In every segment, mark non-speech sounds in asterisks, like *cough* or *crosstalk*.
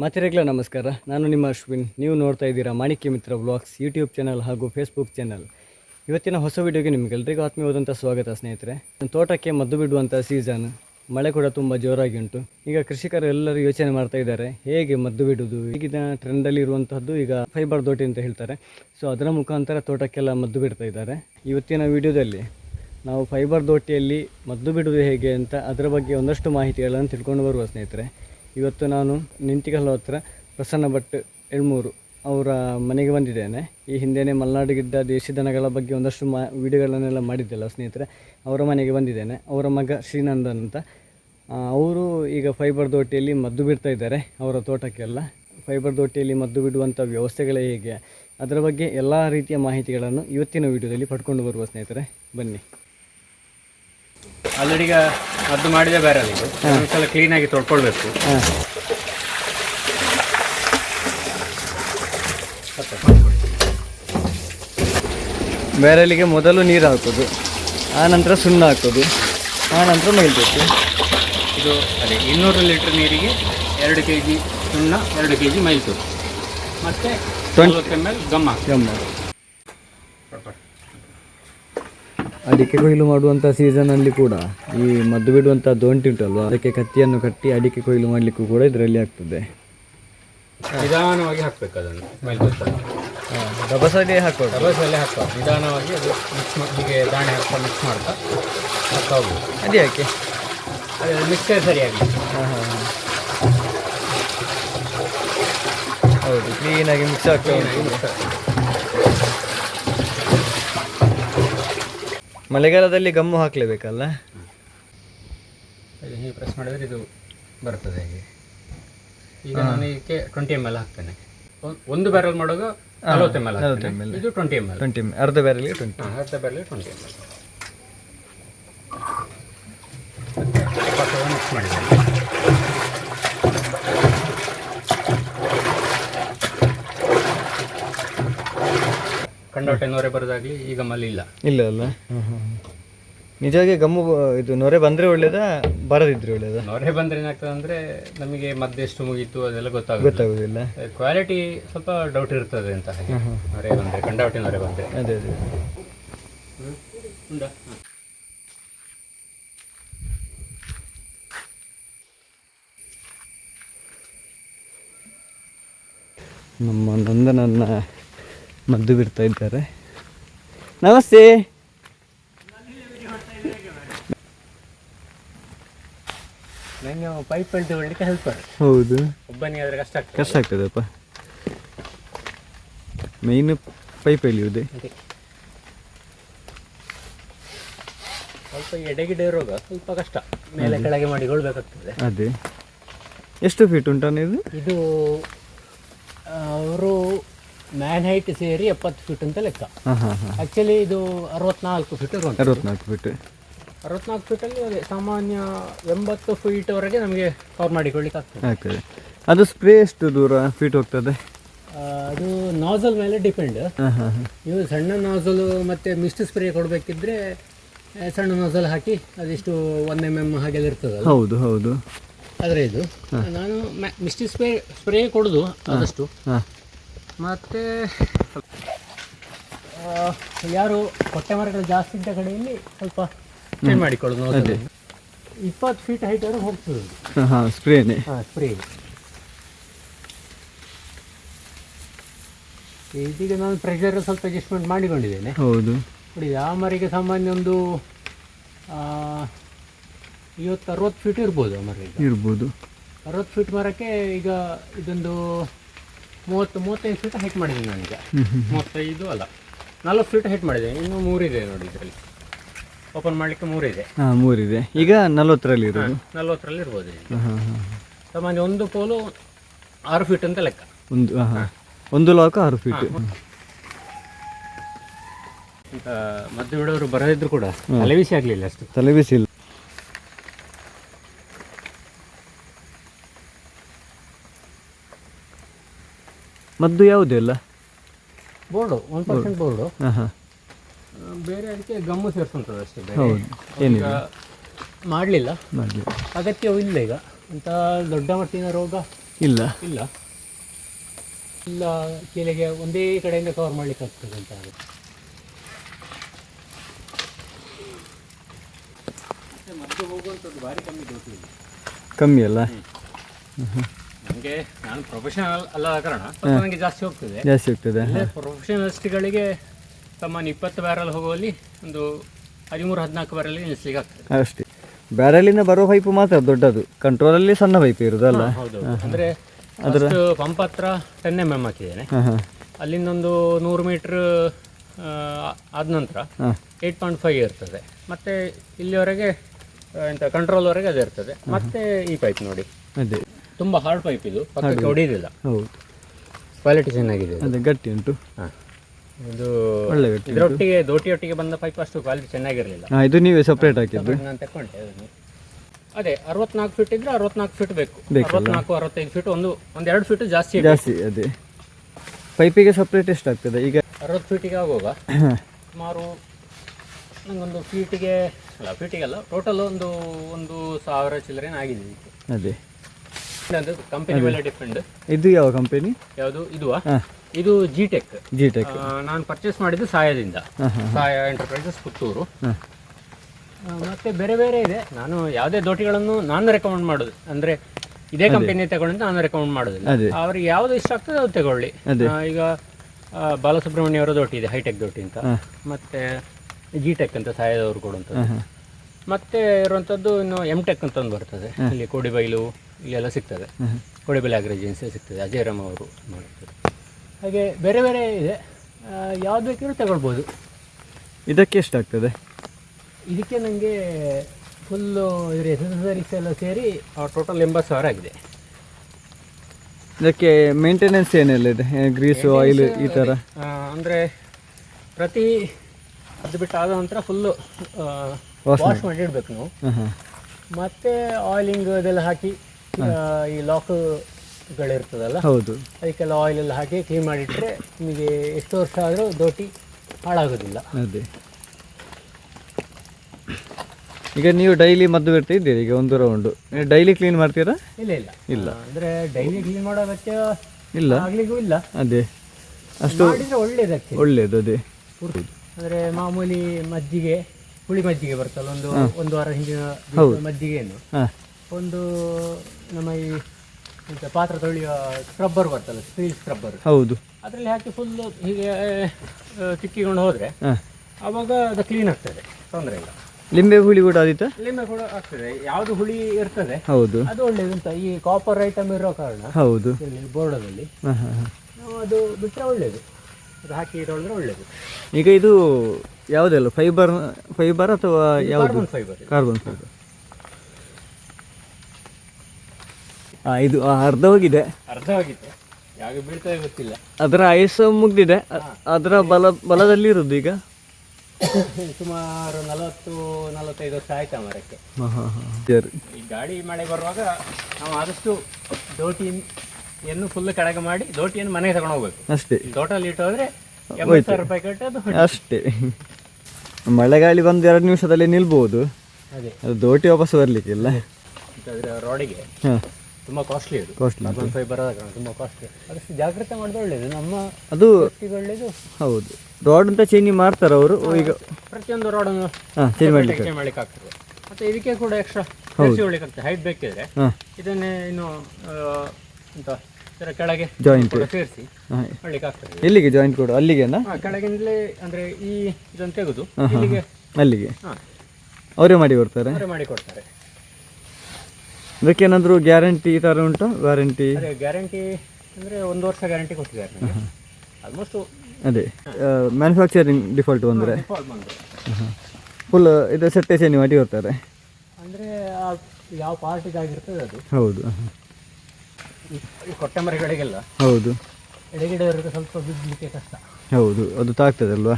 ಮಾತಿರೆಗ್ಲ, ನಮಸ್ಕಾರ. ನಾನು ನಿಮ್ಮ ಅಶ್ವಿನ್. ನೀವು ನೋಡ್ತಾ ಇದ್ದೀರಾ Manikya Mitra blogs YouTube channel ಹಾಗೂ ಫೇಸ್ಬುಕ್ ಚಾನಲ್ ಇವತ್ತಿನ ಹೊಸ ವೀಡಿಯೋಗೆ ನಿಮಗೆಲ್ಲರಿಗೂ ಆತ್ಮೀಯವಾದಂಥ ಸ್ವಾಗತ, ಸ್ನೇಹಿತರೆ. ತೋಟಕ್ಕೆ ಮದ್ದು ಬಿಡುವಂಥ ಸೀಸನ್ ಮಳೆ ಕೂಡ ತುಂಬ ಜೋರಾಗಿ ಉಂಟು. ಈಗ ಕೃಷಿಕರು ಎಲ್ಲರೂ ಯೋಚನೆ ಮಾಡ್ತಾ ಇದ್ದಾರೆ, ಹೇಗೆ ಮದ್ದು ಬಿಡುವುದು? ಈಗಿನ ಟ್ರೆಂಡಲ್ಲಿ ಇರುವಂತಹದ್ದು ಈಗ ಫೈಬರ್ ದೋಟಿ ಅಂತ ಹೇಳ್ತಾರೆ. ಸೊ ಅದರ ಮುಖಾಂತರ ತೋಟಕ್ಕೆಲ್ಲ ಮದ್ದು ಬಿಡ್ತಾ ಇದ್ದಾರೆ. ಇವತ್ತಿನ ವಿಡಿಯೋದಲ್ಲಿ ನಾವು ಫೈಬರ್ ದೋಟಿಯಲ್ಲಿ ಮದ್ದು ಬಿಡುವುದು ಹೇಗೆ ಅಂತ ಅದರ ಬಗ್ಗೆ ಒಂದಷ್ಟು ಮಾಹಿತಿಗಳನ್ನು ತಿಳ್ಕೊಂಡು ಬರುವ, ಸ್ನೇಹಿತರೆ. ಇವತ್ತು ನಾನು ನಿಂತಿಗಲ್ಲು ಹತ್ರ ಪ್ರಸನ್ನ ಭಟ್ ಎಳ್ಮೂರು ಅವರ ಮನೆಗೆ ಬಂದಿದ್ದೇನೆ. ಈ ಹಿಂದೆಯೇ ಮಲೆನಾಡು ಗಿಡ್ಡ ದೇಶಿ ದನಗಳ ಬಗ್ಗೆ ಒಂದಷ್ಟು ಮಾ, ವಿಡಿಯೋಗಳನ್ನೆಲ್ಲ ಮಾಡಿದ್ದೆಲ್ಲ ಸ್ನೇಹಿತರೆ. ಅವರ ಮನೆಗೆ ಬಂದಿದ್ದೇನೆ. ಅವರ ಮಗ ಶ್ರೀನಂದನ್ ಅಂತ. ಅವರು ಈಗ ಫೈಬರ್ ದೋಟಿಯಲ್ಲಿ ಮದ್ದು ಬಿಡ್ತಾ ಇದ್ದಾರೆ ಅವರ ತೋಟಕ್ಕೆಲ್ಲ. ಫೈಬರ್ ದೋಟಿಯಲ್ಲಿ ಮದ್ದು ಬಿಡುವಂಥ ವ್ಯವಸ್ಥೆಗಳೇ ಹೇಗೆ? ಅದರ ಬಗ್ಗೆ ಎಲ್ಲ ರೀತಿಯ ಮಾಹಿತಿಗಳನ್ನು ಇವತ್ತಿನ ವಿಡಿಯೋದಲ್ಲಿ ಪಡ್ಕೊಂಡು ಬರುವ ಸ್ನೇಹಿತರೆ, ಬನ್ನಿ. ಆಲ್ರೆಡಿ ಈಗ ಮದ್ದು ಮಾಡಿದ ಬೇರೆ ಇದು. ಒಂದ್ಸಲ ಕ್ಲೀನಾಗಿ ತೊಳ್ಕೊಳ್ಬೇಕು. ಹಾಂ. ಬ್ಯಾರಲಿಗೆ ಮೊದಲು ನೀರು ಹಾಕೋದು ಆನಂತರ ನಂತರ ಸುಣ್ಣ ಹಾಕೋದು ಆನಂತರ ನಂತರ ಮೇಲ್ಬೇಕು ಇದು ಅದೇ ಇನ್ನೂರು ಲೀಟ್ರ್ ನೀರಿಗೆ ಎರಡು ಕೆ ಜಿ ಸುಣ್ಣ ಎರಡು ಕೆ ಜಿ ಮೈಸೂರು. ಮತ್ತು ಟ್ವೆಂಟಿ ಎಂ ಎಲ್ ಗಮ್ಮ ಗಮ್ಮ ಅಡಿಕೆ ಕೊಯ್ಲು ಮಾಡುವಂಥ ಸೀಸನಲ್ಲಿ ಕೂಡ ಈ ಮದ್ದು ಬಿಡುವಂಥ ದೋಂಟಿ ಉಂಟಲ್ವಾ? ಅದಕ್ಕೆ ಕತ್ತಿಯನ್ನು ಕಟ್ಟಿ ಅಡಿಕೆ ಕೊಯ್ಲು ಮಾಡಲಿಕ್ಕೂ ಕೂಡ ಇದರಲ್ಲಿ ಆಗ್ತದೆ. ನಿಧಾನವಾಗಿ ಹಾಕ್ಬೇಕು ಅದನ್ನು ಮೈಸೂರು ದಬಸಲ್ಲಿ ಹಾಕೋದು. ಡಬಸಲ್ಲೇ ಹಾಕುವ. ನಿಧಾನವಾಗಿ ಅದು ಮಿಕ್ಸ್ ಹೀಗೆ ದಾಣೆ ಹಾಕ್ತಾ ಮಿಕ್ಸ್ ಮಾಡ್ತಾ ಹಾಕ್ತಾ ಹೋಗ್ಬೋದು ಅದೇ ಯಾಕೆ? ಅದೇ ಮಿಕ್ಸರ್ ಸರಿಯಾಗಿ ಹಾಂ ಹಾಂ ಹೌದು ಕ್ಲೀನಾಗಿ ಮಿಕ್ಸ್ ಆಗ್ತಾ ಮಳೆಗಾಲದಲ್ಲಿ ಗಮ್ಮು ಹಾಕಲೇಬೇಕಲ್ಲ? ಹೀಗೆ ಪ್ರೆಸ್ ಮಾಡಿದರೆ ಇದು ಬರ್ತದೆ ಹೀಗೆ. ಈಗ ನಾನು ಇದಕ್ಕೆ ಟ್ವೆಂಟಿ ಎಂ ಎಲ್ ಹಾಕ್ತೇನೆ. ಒಂದು ಬ್ಯಾರಲ್ ಮಾಡುವಾಗ ನಲವತ್ತು ಎಂ ಎಲ್ ಇದು ಟ್ವೆಂಟಿ ಎಂ ಎಲ್ ಟ್ವೆಂಟಿ ಅರ್ಧ ಬ್ಯಾರಲ್ಗೆ ಟ್ವೆಂಟಿ ಅರ್ಧ ಬ್ಯಾರಲ್ಗೆ ಟ್ವೆಂಟಿ ಎಂ ಎಲ್ ಮಿಕ್ಸ್ ಮಾಡಿದ್ದೇನೆ ಕಂಡೋಟೆ ನೊರೆ ಬರೋದಾಗ್ಲಿ ಈಗ ಗಮ್ಮಲ್ಲಿ ಇಲ್ಲ ಇಲ್ಲ. ಅಲ್ಲ ನಿಜವಾಗಿ ಗಮ್ಮು ಇದು ನೊರೆ ಬಂದರೆ ಒಳ್ಳೇದಾ ಬರದಿದ್ರೆ ಒಳ್ಳೇದ? ನೊರೆ ಬಂದ್ರೆ ಏನಾಗ್ತದೆ ಅಂದ್ರೆ ನಮಗೆ ಮದ್ದು ಎಷ್ಟು ಮುಗೀತು ಅದೆಲ್ಲ ಗೊತ್ತಾಗುತ್ತೆ ಗೊತ್ತಾಗೋದಿಲ್ಲ. ಕ್ವಾಲಿಟಿ ಸ್ವಲ್ಪ ಡೌಟ್ ಇರ್ತದೆ ಅಂತ ಹಾಗೆ. ನೊರೆ ಬಂದರೆ ಕಂಡಾವಟಿ ನೊರೆ ಬಂದರೆ. ಅದೇ ಅದೇ. ನಮ್ಮ ನಂದನನ್ನ ಮದ್ದು ಬಿಡ್ತಾ ಇದ್ದಾರೆ. ನಮಸ್ತೆ. ನಂಗೆ ಪೈಪ್ ಅಲ್ಲಿ ತಗೊಳ್ಳಿಕ್ಕೆ ಹೆಲ್ಪರ್ ಹೌದು. ಒಬ್ಬನಿಗೆ ಆದರೆ ಕಷ್ಟ ಆಗ್ತದೆ. ಕಷ್ಟ ಆಗ್ತದಪ್ಪ. ಮೇಯ್ನ್ ಪೈಪ್ ಅದೇ. ಸ್ವಲ್ಪ ಎಡೆಗಿಡೆ ಇರುವಾಗ ಸ್ವಲ್ಪ ಕಷ್ಟ. ಮೇಲೆ ಕೆಳಗೆ ಮಾಡಿಕೊಳ್ಬೇಕಾಗ್ತದೆ ಅದೇ. ಎಷ್ಟು ಫೀಟ್ ಉಂಟು ಇದು ಇದು ಅವರು ಮ್ಯಾನ್ ಹೈಟ್ ಸೇರಿ ಎಪ್ಪತ್ತು ಫೀಟ್ ಅಂತ ಲೆಕ್ಕ. ಹಾಂ ಹಾಂ ಹಾಂ. ಆ್ಯಕ್ಚುಲಿ ಇದು ಅರವತ್ನಾಲ್ಕು ಫೀಟ್ ಇರುವಂಥ ಅರವತ್ನಾಲ್ಕು ಫೀಟ್ ಅರವತ್ನಾಲ್ಕು ಫೀಟಲ್ಲಿ ಅದೇ ಸಾಮಾನ್ಯ ಎಂಬತ್ತು ಫೀಟ್ವರೆಗೆ ನಮಗೆ ಕವರ್ ಮಾಡಿಕೊಳ್ಳಿಕ್ಕೆ ಆಗ್ತದೆ. ಆಗ್ತದೆ. ಅದು ಸ್ಪ್ರೇ ಎಷ್ಟು ದೂರ ಫೀಟ್ ಹೋಗ್ತದೆ? ಆ, ಅದು ನಾಸಲ್ ಮೇಲೆ ಡಿಪೆಂಡ್ ಹಾಂ ಹಾಂ ಹಾಂ. ನೀವು ಸಣ್ಣ ನಾಸಲು ಮತ್ತೆ ಮಿಸ್ಟ್ ಸ್ಪ್ರೇ ಕೊಡಬೇಕಿದ್ರೆ ಸಣ್ಣ ನಾಸಲ್ ಹಾಕಿ ಅದೆಷ್ಟು ಒನ್ ಎಂ ಎಂ ಹಾಗೆಲ್ಲ ಇರ್ತದಲ್ಲ. ಹೌದು ಹೌದು. ಆದರೆ ಇದು ನಾನು ಮಿಸ್ಟಿ ಸ್ಪ್ರೇ ಸ್ಪ್ರೇ ಕೊಡೋದು ಆದಷ್ಟು. ಹಾಂ. ಮತ್ತು ಯಾರು ಹೊಟ್ಟೆ ಮರಗಳು ಜಾಸ್ತಿ ಇದ್ದ ಕಡೆಯಲ್ಲಿ ಸ್ವಲ್ಪ ಮಾಡಿಕೊಳ್ಳೋದು. ಇಪ್ಪತ್ತು ಫೀಟ್ ಹೈಟ್ವರೆಗೆ ಹೋಗ್ತದೆ. ಅದು. ಹಾಂ ಹಾಂ ಸ್ಪ್ರೇನೇ ಹಾಂ ಸ್ಪ್ರೇ ಇದೀಗ ನಾನು ಪ್ರೆಷರ್ ಸ್ವಲ್ಪ ಅಡ್ಜಸ್ಟ್ಮೆಂಟ್ ಮಾಡಿಕೊಂಡಿದ್ದೇನೆ. ಹೌದು. ನೋಡಿ ಆ ಮರಿಗೆ ಸಾಮಾನ್ಯ ಒಂದು ಆ, ಐವತ್ತು ಅರವತ್ತು ಫೀಟ್ ಇರ್ಬೋದು ಆ ಮರ ಇರ್ಬೋದು. ಅರವತ್ತು ಫೀಟ್ ಮರಕ್ಕೆ ಈಗ ಇದೊಂದು ಮೂವತ್ತು ಮೂವತ್ತೈದು ಫೀಟ್ ಹೈಟ್ ಮಾಡಿದ್ದೀನಿ ನಾನೀಗ. ಮೂವತ್ತೈದು ಅಲ್ಲ. ನಲ್ವತ್ತು ಫೀಟ್ ಹೈಟ್ ಮಾಡಿದೆ. ಇನ್ನು ಮೂರಿದೆ ನೋಡಿ ಇದರಲ್ಲಿ. ಓಪನ್ ಮಾಡಲಿಕ್ಕೆ ಮೂರಿದೆ ಹಾಂ ಮೂರಿದೆ ಈಗ ನಲ್ವತ್ತರಲ್ಲಿ ಇರೋದು? ನಲ್ವತ್ತರಲ್ಲಿ ಇರ್ಬೋದು ಈಗ. ಸಾಮಾನ್ಯ ಒಂದು ಪೋಲು ಆರು ಫೀಟ್ ಅಂತ ಲೆಕ್ಕ. ಒಂದು ಹಾಂ ಒಂದು ಲಾಕ್ ಆರು ಫೀಟ್ ಈಗ ಮದ್ದು ಬಿಡೋರು ಬರದಿದ್ರು ಕೂಡ ತಲೆಬಿಸಿ ಆಗಲಿಲ್ಲ ಅಷ್ಟು. ತಲೆಬಿಸಿ ಇಲ್ಲ. ಮದ್ದು ಯಾವುದೂ ಇಲ್ಲ ಬೋರ್ಡು ಒನ್ ಪರ್ಸೆಂಟ್ ಬೋರ್ಡು. ಹಾಂ ಹಾಂ. ಬೇರೆ ಅದಕ್ಕೆ ಗಮ್ಮು ಸೇರಿಸುವಂಥದ್ದು ಅಷ್ಟೇ ಬೇರೆ ಹೌದು. ಏನಿಲ್ಲ. ಮಾಡಲಿಲ್ಲ. ಮಾಡಲಿ ಅಗತ್ಯವೂ ಇಲ್ಲ ಈಗ. ಅಂತ ದೊಡ್ಡ ಮಟ್ಟಿನ ರೋಗ ಇಲ್ಲ. ಇಲ್ಲ. ಇಲ್ಲ ಕೀಲೆಗೆ ಒಂದೇ ಕಡೆಯಿಂದ ಕವರ್ ಮಾಡ್ಲಿಕ್ಕೆ ಆಗ್ತದೆ ಅಂತ ಆಗುತ್ತೆ. ಮತ್ತೆ ಮದ್ದು ಹೋಗುವಂಥದ್ದು ಭಾರಿ ಕಮ್ಮಿ ಕಮ್ಮಿ ಅಲ್ಲ? ನನಗೆ ನಾನು ಪ್ರೊಫೆಷನಲ್ ಅಲ್ಲದ ಕಾರಣ ಸ್ವಲ್ಪ ನನಗೆ ಜಾಸ್ತಿ ಹೋಗ್ತದೆ. ಜಾಸ್ತಿ ಹೋಗ್ತದೆ ಪ್ರೊಫೆಷನಲಿಸ್ಟ್ಗಳಿಗೆ ತಮ್ಮ ಇಪ್ಪತ್ತು ಬ್ಯಾರಲ್ ಹೋಗುವಲ್ಲಿ ಒಂದು ಹದಿಮೂರು ಹದಿನಾಲ್ಕು ಬ್ಯಾರಲ್ಲಿ ನಿಲ್ಲಿಸ್ಲಿಕ್ಕೆ ಆಗ್ತದೆ. ಅಷ್ಟೇ. ಬ್ಯಾರಲಿಂದ ಬರೋ ಪೈಪು ಮಾತ್ರ ದೊಡ್ಡದು. ಕಂಟ್ರೋಲಲ್ಲಿ ಸಣ್ಣ ಪೈಪ್ ಇರುದಲ್ಲ ಹೌದು. ಅಂದರೆ ಪಂಪ್ ಹತ್ರ ಟೆನ್ ಎಂ ಎಂ ಹಾಕಿದ್ದೇನೆ. ಅಲ್ಲಿಂದ ಒಂದು ಅಲ್ಲಿಂದೊಂದು ನೂರು ಮೀಟ್ರ್ ಆದ ನಂತರ ಏಯ್ಟ್ ಪಾಯಿಂಟ್ ಫೈವ್ ಇರ್ತದೆ. ಮತ್ತೆ ಇಲ್ಲಿವರೆಗೆ ಎಂತ ಕಂಟ್ರೋಲ್ವರೆಗೆ ಅದು ಇರ್ತದೆ. ಮತ್ತೆ ಈ ಪೈಪ್ ನೋಡಿ. ಅದೇ. ತುಂಬ ಹಾರ್ಡ್ ಪೈಪ್ ಇದು. ಪಕ್ಕಕ್ಕೆ ಹೊಡೆಯೋದಿಲ್ಲ ಹೌದು. ಕ್ವಾಲಿಟಿ ಚೆನ್ನಾಗಿದೆ ಇದು. ಅದೇ ಗಟ್ಟಿ ಉಂಟು. ಹಾ. ಇದು ಒಳ್ಳೆ ಗಟ್ಟಿ ಇದರೊಟ್ಟಿಗೆ ದೋಟಿಯೊಟ್ಟಿಗೆ ಬಂದ ಪೈಪ್ ಅಷ್ಟು ಕ್ವಾಲಿಟಿ ಚೆನ್ನಾಗಿರಲಿಲ್ಲ. ಹಾಂ ಇದು ನೀವೇ ಸಪ್ರೇಟ್ ಹಾಕಿದ್ದು. ನಾನು ತಕೊಂಡೆ ಅದನ್ನು ಅದೇ ಅರವತ್ನಾಲ್ಕು ಫೀಟ್ ಇದ್ರೆ ಅರವತ್ನಾಲ್ಕು ಫೀಟ್ ಬೇಕು. ಬೇಕಲ್ಲ? ಅರವತ್ನಾಲ್ಕು ಅರವತ್ತೈದು ಫೀಟ್ ಒಂದು ಒಂದೆರಡು ಫೀಟ್ ಜಾಸ್ತಿ. ಜಾಸ್ತಿ ಅದೇ. ಪೈಪಿಗೆ ಸಪ್ರೇಟ್ ಎಷ್ಟಾಗ್ತದೆ ಈಗ ಅರವತ್ತು ಫೀಟಿಗೆ ಆಗುವಾಗ ಸುಮಾರು ನಂಗೊಂದು ಫೀಟಿಗೆ ಅಲ್ಲ ಫೀಟಿಗೆ ಅಲ್ಲ ಟೋಟಲ್ ಒಂದು ಒಂದು ಸಾವಿರ ಚಿಲ್ಲರೆ ಆಗಿದೆ ಇದಕ್ಕೆ. ಅದೇ ಅದು. ಕಂಪನಿ ಮೇಲೆ ಡಿಪೆಂಡ್ ಇದು ಯಾವ ಕಂಪನಿ ಯಾವುದು? ಇದುವಾ? ಇದು ಜಿಟೆಕ್ ಜಿಟೆಕ್ ನಾನು ಪರ್ಚೇಸ್ ಮಾಡಿದ್ದು ಸಾಯದಿಂದ ಸಾಯ ಎಂಟರ್ಪ್ರೈಸಸ್ ಪುತ್ತೂರು. ಮತ್ತೆ ಬೇರೆ ಬೇರೆ ಇದೆ. ನಾನು ಯಾವುದೇ ದೋಟಿಗಳನ್ನು ನಾನು ರೆಕಮೆಂಡ್ ಮಾಡೋದು. ಅಂದ್ರೆ ಇದೇ ಕಂಪನಿ ತಗೊಂಡು ನಾನು ರೆಕಮೆಂಡ್ ಮಾಡೋದಿಲ್ಲ. ಅವ್ರಿಗೆ ಯಾವ್ದು ಇಷ್ಟ ಆಗ್ತದೆ ಅದು ತಗೊಳ್ಳಿ. ಈಗ ಬಾಲಸುಬ್ರಹ್ಮಣ್ಯ ಅವರ ದೋಟಿ ಇದೆ ಹೈಟೆಕ್ ದೋಟಿ ಅಂತ. ಮತ್ತೆ ಜಿಟೆಕ್ ಅಂತ ಸಾಯದವರು ಕೊಡುವಂಥದ್ದು. ಮತ್ತೆ ಇರುವಂಥದ್ದು ಇನ್ನು ಎಂ ಟೆಕ್ ಅಂತ ಒಂದು ಬರ್ತದೆ. ಇಲ್ಲಿ ಕೋಡಿಬೈಲು ಇಲ್ಲೆಲ್ಲ ಸಿಗ್ತದೆ. ಕೋಡಿಬೈಲ್ ಕೋಡಿಬೈಲು ಅಗ್ರಿಜೆನ್ಸಿ ಸಿಗ್ತದೆ. ಅಜಯರಾಮ್ ಅವರು ಮಾಡ್ತಾರೆ ಹಾಗೆ ಬೇರೆ ಬೇರೆ ಇದೆ. ಯಾವ್ದು ಬೇಕಿದ್ರು ತಗೊಳ್ಬೋದು. ಇದಕ್ಕೆ ಎಷ್ಟಾಗ್ತದೆ? ಇದಕ್ಕೆ ನನಗೆ ಫುಲ್ಲು ಇದ್ರ ಎಸೆಸರೀಸ್ ಎಲ್ಲ ಸೇರಿ ಟೋಟಲ್ ಎಂಬತ್ತು ಸಾವಿರ ಆಗಿದೆ. ಇದಕ್ಕೆ ಮೇಂಟೆನೆನ್ಸ್ ಏನೆಲ್ಲ ಇದೆ? ಗ್ರೀಸು ಆಯಿಲ್ ಈ ಥರ ಅಂದರೆ ಪ್ರತಿ ಅದು ಬಿಟ್ಟು ಆದ ನಂತರ ಫುಲ್ಲು ವಾಶ್ ಮಾಡಿ. ಇಡಬೇಕು ನಾವು. ಮತ್ತೆ ಆಯಿಲಿಂಗ್ ಅದೆಲ್ಲ ಹಾಕಿ ಈ ಲಾಕ್ಗಳಿರ್ತದಲ್ಲ ಹೌದು. ಅದಕ್ಕೆಲ್ಲ ಆಯಿಲ್ ಎಲ್ಲ ಹಾಕಿ ಕ್ಲೀನ್ ಮಾಡಿಟ್ರೆ ನಿಮಗೆ ಎಷ್ಟು ವರ್ಷ ಆದರೂ ದೋಟಿ ಹಾಳಾಗೋದಿಲ್ಲ. ಅದೇ. ಈಗ ನೀವು ಡೈಲಿ ಮದ್ದು ಬಿಡ್ತಾ ಇದ್ದೀರಿ ಈಗ ಒಂದು ರೌಂಡು ಡೈಲಿ ಕ್ಲೀನ್ ಮಾಡ್ತೀರಾ? ಇಲ್ಲ ಇಲ್ಲ. ಇಲ್ಲ. ಅಂದರೆ ಡೈಲಿ ಕ್ಲೀನ್ ಮಾಡೋ ಅಗತ್ಯ ಇಲ್ಲ. ಆಗ್ಲಿಕ್ಕೂ ಇಲ್ಲ. ಅದೇ. ಅಷ್ಟು ಒಳ್ಳೇದಕ್ಕೆ. ಒಳ್ಳೇದು ಅದೇ. ಅಂದರೆ ಮಾಮೂಲಿ ಮಜ್ಜಿಗೆ ಹುಳಿ ಮಜ್ಜಿಗೆ ಬರ್ತಲ್ಲ ಒಂದು ಒಂದು ವಾರ ಹಿಂದಿನ ಮಜ್ಜಿಗೆ ಮಜ್ಜಿಗೆಯನ್ನು. ಒಂದು ನಮ್ಮ ಈ ಎಂತ ಪಾತ್ರ ತೊಳೆಯುವ ಸ್ಕ್ರಬ್ಬರ್ ಬರ್ತಲ್ಲ ಸ್ಟೀಲ್ ಸ್ಕ್ರಬ್ಬರ್ ಹೌದು. ಅದರಲ್ಲಿ ಹಾಕಿ ಫುಲ್ ಹೀಗೆ ಚಿಕ್ಕಿಕೊಂಡು ತಿಕ್ಕಿಕೊಂಡು ಹೋದ್ರೆ ಅವಾಗ ಅದು ಕ್ಲೀನ್ ಆಗ್ತದೆ ತೊಂದರೆ ಇಲ್ಲ. ಲಿಂಬೆ ಹುಳಿ ಕೂಡ ಆದಿತ್ತು? ಲಿಂಬೆ ಕೂಡ ಆಗ್ತದೆ ಯಾವ್ದು ಹುಳಿ ಇರ್ತದೆ ಹೌದು. ಅದು ಒಳ್ಳೇದು ಅಂತ. ಈ ಕಾಪರ್ ಐಟಮ್ ಇರೋ ಕಾರಣ ಹೌದು. ಬೋರ್ಡದಲ್ಲಿ ಅದು ಬಿಟ್ಟರೆ ಒಳ್ಳೇದು. ಅದು ಹಾಕಿ ತೊಳೆದ್ರೆ ಒಳ್ಳೆಯದು ಈಗ ಇದು ಯಾವುದೆಲ್ಲ? ಫೈಬರ್ ಫೈಬರ್ ಅಥವಾ ಯಾವುದು? ಕಾರ್ಬನ್ ಫೈಬರ್ ಕಾರ್ಬನ್ ಫೈಬರ್ ಹಾಂ ಇದು ಆ, ಅರ್ಧ ಹೋಗಿದೆ. ಅರ್ಧವಾಗಿತ್ತು ಯಾವಾಗ ಬೀಳ್ತಾ ಗೊತ್ತಿಲ್ಲ. ಅದರ ಆಯಸ್ಸು ಮುಗ್ದಿದೆ. ಅ- ಅದರ ಬಲ ಬಲದಲ್ಲಿ ಇರೋದು ಈಗ? ಸುಮಾರು ನಲವತ್ತು ನಲವತ್ತೈದು ವರ್ಷ ಆಯ್ತು ಆ ಮರಕ್ಕೆ ಹಾಂ ಹಾಂ ಹಾಂ. ಈ ಗಾಡಿ ಮಳೆ ಬರುವಾಗ ನಾವು ಆದಷ್ಟು ದೋಟಿಯನ್ನು ಫುಲ್ ಕೆಳಗೆ ಮಾಡಿ ದೋಟಿಯನ್ನು ಮನೆಗೆ ತಗೊಂಡು ಹೋಗ್ಬೇಕು. ಅಷ್ಟೇ. ಟೋಟಲ್ ಇಟ್ಟು ಹೋದ್ರೆ ಎಂಬತ್ತು ಸಾವಿರ ರೂಪಾಯಿ ಕಟ್ಟಿ ಅದು. ಅಷ್ಟೇ. ಮಳೆಗಾಳಿ ಬಂದು ಎರಡು ನಿಮಿಷದಲ್ಲಿ ನಿಲ್ಬಹುದು ಅದೇ. ಅದು ದೋಟಿ ವಾಪಸ್ ಬರ್ಲಿಕ್ಕೆ ಅದರ ರೋಡಿಗೆ ತುಂಬಾ ಕಾಸ್ಟ್ಲಿ ಅದು. ಕಾರ್ಬನ್ ಫೈಬರ್ ತುಂಬಾ ಕಾಸ್ಟ್ಲಿ ಅದಷ್ಟು ಜಾಗ್ರತೆ ಮಾಡಿದ್ರೆ ಒಳ್ಳೇದು. ನಮ್ಮ ಅದು ಒಳ್ಳೇದು ಹೌದು. ರೋಡ್ ಅಂತ ಚೇಂಜ್ ಮಾಡ್ತಾರೆ ಅವರು. ಈಗ ಪ್ರತಿಯೊಂದು ರೋಡನ್ನು ಚೇಂಜ್ ಮಾಡಲಿಕ್ಕೆ ಮಾಡ್ಲಿಕ್ಕೆ ಆಗ್ತದೆ. ಮತ್ತೆ ಇದಕ್ಕೆ ಕೂಡ ಎಕ್ಸ್ಟ್ರಾ ಹೈಟ್ ಬೇಕಿದ್ರೆ ಇದನ್ನೇ ಇನ್ನು ಅಂತ ಇದರ ಕೆಳಗೆ ಜಾಯಿಂಟ್ ಕೂಡ ಸೇರಿಸಿ. ಮಾಡ್ಲಿಕ್ಕೆ ಆಗ್ತದೆ. ಎಲ್ಲಿಗೆ ಜಾಯಿಂಟ್ ಕೊಡು ಅಲ್ಲಿಗೆನಾ ಹಾ, ಕೆಳಗಿಂದಲೇ ಅಂದ್ರೆ ಈ ಇದನ್ನು ತೆಗೆದು ಇಲ್ಲಿಗೆ ಅಲ್ಲಿಗೆ. ಹಾ. ಅವರೇ ಮಾಡಿ ಕೊಡ್ತಾರೆ? ಮಾಡಿ ಕೊಡ್ತಾರೆ. ಅದಕ್ಕೇನಾದರೂ ಗ್ಯಾರಂಟಿ ಈ ಥರ ಉಂಟು? ವ್ಯಾರಂಟಿ ಅದೇ ಗ್ಯಾರಂಟಿ ಅಂದ್ರೆ ಒಂದು ವರ್ಷ ಗ್ಯಾರಂಟಿ ಕೊಟ್ಟಿದ್ದಾರೆ ನನಗೆ ಆಲ್ಮೋಸ್ಟ್ ಅದೇ ಮ್ಯಾನುಫ್ಯಾಕ್ಚರಿಂಗ್ ಡಿಫಾಲ್ಟ್ ಬಂದರೆ? ಬಂದು ಫುಲ್ ಇದು ಸೆಟ್ಟೆ ಸೇನಿ ಮಾಡಿ ಕೊಡ್ತಾರೆ. ಅಂದ್ರೆ ಯಾವ ಯಾವ ಪಾರ್ಟಿಗಾಗಿರ್ತದೆ ಅದು. ಹೌದು ಈ- ಕೊಟ್ಟ ಮರಿಗಳಿಗೆಲ್ಲ. ಹೌದು. ಎಡೆಗಿಡದವರಿಗೆ ಸ್ವಲ್ಪ ಬಿಡಲಿಕ್ಕೆ ಕಷ್ಟ. ಹೌದು ಅದು ತಾಗ್ತದಲ್ವಾ?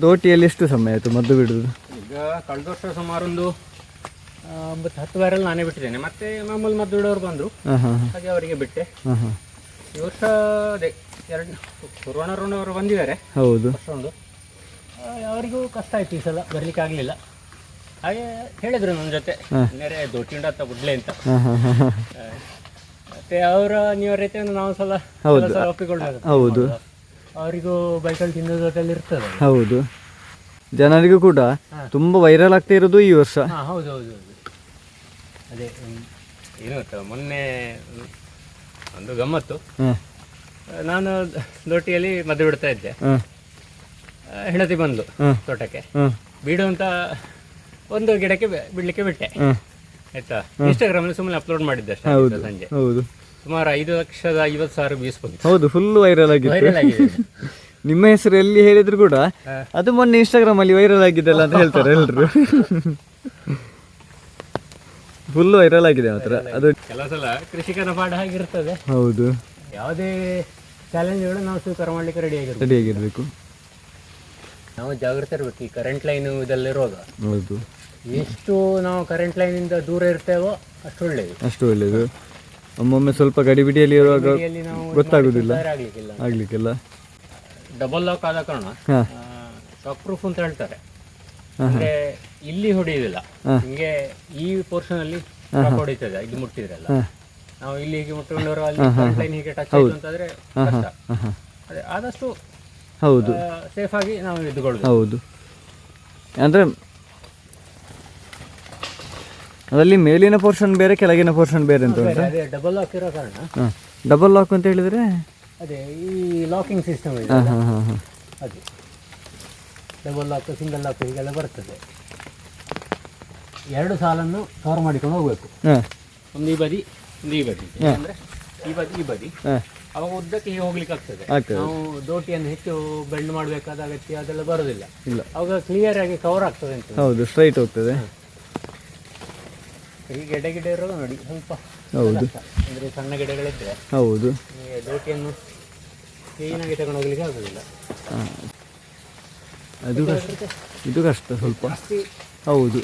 ದೋಟಿಯಲ್ಲಿ ಎಷ್ಟು ಸಮಯ ಆಯಿತು ಮದ್ದು ಬಿಡುದು? ಈಗ ಕಳೆದ ವರ್ಷ ಸುಮಾರು ಒಂದು ಆ, ಒಂಬತ್ತು ಹತ್ತು ವಾರಲ್ಲಿ ನಾನೇ ಬಿಟ್ಟಿದ್ದೇನೆ. ಮತ್ತೆ ಮಾಮೂಲಿ ಮದ್ದು ಬಿಡೋರು ಬಂದರು. ಹಾಂ ಹಾಂ ಹಾಂ. ಹಾಗೆ ಅವರಿಗೆ ಬಿಟ್ಟೆ. ಹಾಂ ಹಾಂ. ಈ ವರ್ಷ ಅದೇ ಎರಡು ಅವರು ಬಂದಿದ್ದಾರೆ. ಹೌದು. ವರ್ಷ ಒಂದು ಆ, ಅವರಿಗೂ ಕಷ್ಟ ಆಯ್ತು ಈ ಸಲ ಬರ್ಲಿಕ್ಕೆ ಆಗಲಿಲ್ಲ. ಹಾಗೆ ಹೇಳಿದ್ರು ನನ್ನ ಜೊತೆ. ನೆರೆ ದೊಡ್ಡ ಅಂತ ಬುಡ್ಲೆ ಅಂತ. ಹಾಂ ಹಾಂ ಹಾಂ ಹಾಂ. ಆ, ಮತ್ತೆ ಅವರ ಅನಿವಾರ್ಯತೆಯನ್ನು ನಾವು ಸಲ ಹೌದು. ಕೆಲವು ಸಲ ಒಪ್ಪಿಕೊಳ್ಬೇಕು ಹೌದು. ಅವರಿಗೂ ಬೈಕಲ್ಲಿ ತಿನ್ನೋದ್ರಲ್ಲಿ ಇರ್ತದೆ ಹೌದು. ಜನರಿಗೂ ಕೂಡ ತುಂಬಾ ವೈರಲ್ ಆಗ್ತಾ ಇರೋದು ಈ ವರ್ಷ. ಹಾ ಹೌದು ಹೌದು ಹೌದು. ಅದೇ ಹ್ಮ್. ಏನು ಗೊತ್ತಾ ಮೊನ್ನೆ ಒಂದು ಗಮ್ಮತ್ತು. ಹಾಂ. ನಾನು ದೊಟ್ಟಿಯಲ್ಲಿ ಮದ್ದು ಬಿಡ್ತಾ ಇದ್ದೆ. ಹಾಂ. ಆ, ಹೆಂಡತಿ ಬಂದು ಹಾಂ. ತೋಟಕ್ಕೆ. ಹಾಂ. ಬಿಡು ಅಂತ ಒಂದು ಗಿಡಕ್ಕೆ ಬಿ- ಬಿಡ್ಲಿಕ್ಕೆ ಬಿಟ್ಟೆ. ಹಾಂ. ಆಯ್ತಾ? ಇನ್ಸ್ಟಾಗ್ರಾಮಲ್ಲಿ ಸುಮ್ಮನೆ ಅಪ್ಲೋಡ್ ಮಾಡಿದ್ದೆ ಅಷ್ಟೇ ಹೌದು ಸಂಜೆ. ಹೌದು. ಸುಮಾರು ಐದು ಲಕ್ಷದ ಐವತ್ತು ಸಾವಿರ ವ್ಯೂಸ್ ಬಂದಿತ್ತು ಹೌದು ಫುಲ್ ವೈರಲ್ ಆಗಿತ್ತು. ವೈರಲ್ ಆಗಿದೆ. *laughs* ನಿಮ್ಮ ಹೆಸರು ಎಲ್ಲಿ ಹೇಳಿದ್ರು ಕೂಡ ಅದು ಮೊನ್ನೆ ಇನ್ಸ್ಟಾಗ್ರಾಮ್ ಅಲ್ಲಿ ವೈರಲ್ ಆಗಿದ್ದಲ್ಲ ಅಂತ ಹೇಳ್ತಾರೆ ಎಲ್ರು. *laughs* ಫುಲ್ ವೈರಲ್ ಆಗಿದೆ ಮಾತ್ರ. ಅದು ಕೆಲವು ಸಲ ಕೃಷಿಕನ ಪಾಠ ಹಾಗಿರ್ತದೆ ಹೌದು. ಯಾವುದೇ ಚಾಲೆಂಜ್ಗಳು ನಾವು ಸ್ವೀಕಾರ ಮಾಡ್ಲಿಕ್ಕೆ ರೆಡಿ ಆಗಿರ್ತದೆ ರೆಡಿ ಆಗಿರ್ಬೇಕು. ನಾವು ಜಾಗ್ರತೆ ಇರ್ಬೇಕು. ಈ ಕರೆಂಟ್ ಲೈನ್ ಇದೆಲ್ಲಿರುವಾಗ ಹೌದು. ಎಷ್ಟು ನಾವು ಕರೆಂಟ್ ಲೈನಿಂದ ದೂರ ಇರ್ತೇವೋ ಅಷ್ಟು ಒಳ್ಳೆಯದು ಅಷ್ಟು ಒಳ್ಳೇದು. ಒಮ್ಮೊಮ್ಮೆ ಸ್ವಲ್ಪ ಗಡಿಬಿಡಿಯಲ್ಲಿ ಇರುವಾಗ ನಾವು ಗೊತ್ತಾಗುದಿಲ್ಲ. ಆಗ್ಲಿಕ್ಕಿಲ್ಲ ಆಗ್ಲಿಕ್ಕೆಲ್ಲ. ಡಬಲ್ ಲಾಕ್ ಆದ ಕಾರಣ ಹಾ. ಶಾಕ್ ಪ್ರೂಫ್ ಅಂತ ಹೇಳ್ತಾರೆ. ಅಂದ್ರೆ ಇಲ್ಲಿ ಹೊಡೆಯುವುದಿಲ್ಲ. ಹಿಂಗೆ ಈ ಪೋರ್ಷನ್ ಅಲ್ಲಿ shock ಹೊಡಿತದೆ ಇದು ಮುಟ್ಟಿದ್ರಲ್ಲ. ಹಾ. ನಾವು ಇಲ್ಲಿ ಹೀಗೆ ಮುಟ್ಟಿಕೊಂಡವರು ಅಲ್ಲಿ ಲೈನ್ ಹೀಗೆ ಟಚ್ ಆಯ್ತು ಅಂತಂದ್ರೆ ಕಷ್ಟ. ಹಾ, ಹಾ. ಅದೇ ಆದಷ್ಟು ಹೌದು. ಸೇಫ್ ಆಗಿ ನಾವು ಇದ್ದುಕೊಳ್ಳೋದು. ಹೌದು. ಅಂದರೆ ಅದರಲ್ಲಿ ಮೇಲಿನ ಪೋರ್ಷನ್ ಬೇರೆ ಕೆಳಗಿನ ಪೋರ್ಷನ್ ಬೇರೆ ಅಂತ ಉಂಟು? ಅದೇ ಡಬಲ್ ಲಾಕ್ ಇರೋ ಕಾರಣ. ಹಾಂ. ಡಬಲ್ ಲಾಕ್ ಅಂತ ಹೇಳಿದ್ರೆ? ಅದೇ ಈ ಲಾಕಿಂಗ್ ಸಿಸ್ಟಮ್ ಇದೆ ಹಾಂ ಹಾಂ ಹಾಂ ಹಾಂ. ಅದೇ. ಡಬಲ್ ಲಾಕ್ ಸಿಂಗಲ್ ಲಾಕ್ ಹೀಗೆಲ್ಲ ಬರ್ತದೆ. ಎರಡು ಸಾಲನ್ನು ಕವರ್ ಮಾಡಿಕೊಂಡು ಹೋಗ್ಬೇಕು. ಹಾಂ. ಒಂದು ಈ ಬದಿ ಒಂದು ಈ ಬದಿ. ಅಂದ್ರೆ ಈ ಬದಿ ಈ ಬದಿ. ಹಾಂ. ಅವಾಗ ಉದ್ದಕ್ಕೆ ಹೀಗೆ ಹೋಗ್ಲಿಕ್ಕೆ ಆಗ್ತದೆ. ಆಗ್ತದೆ. ನಾವು ದೋಟಿಯನ್ನು ಹೆಚ್ಚು ಬೆಂಡ್ ಮಾಡಬೇಕಾದ ಅಗತ್ಯ ಅದೆಲ್ಲ ಬರೋದಿಲ್ಲ. ಇಲ್ಲ. ಅವಾಗ ಕ್ಲಿಯರ್ ಆಗಿ ಕವರ್ ಆಗ್ತದೆ ಅಂತ. ಹೌದು ಸ್ಟ್ರೈಟ್ ಹೋಗ್ತದೆ. ಈ ಗಿಡ ಗಿಡ ಇರೋದು ನೋಡಿ ಸ್ವಲ್ಪ ಹೌದು. ಅಂದ್ರೆ ಸಣ್ಣ ಗಿಡಗಳಿದ್ರೆ ಹೌದು. ಈ ದೋಟಿಯನ್ನು ಕ್ಲೀನಾಗಿ ತಗೊಂಡು ಹೋಗ್ಲಿಕ್ಕೆ ಆಗೋದಿಲ್ಲ ಅದು ಕಷ್ಟ. ಇದು ಕಷ್ಟ ಸ್ವಲ್ಪ. ಹೌದು.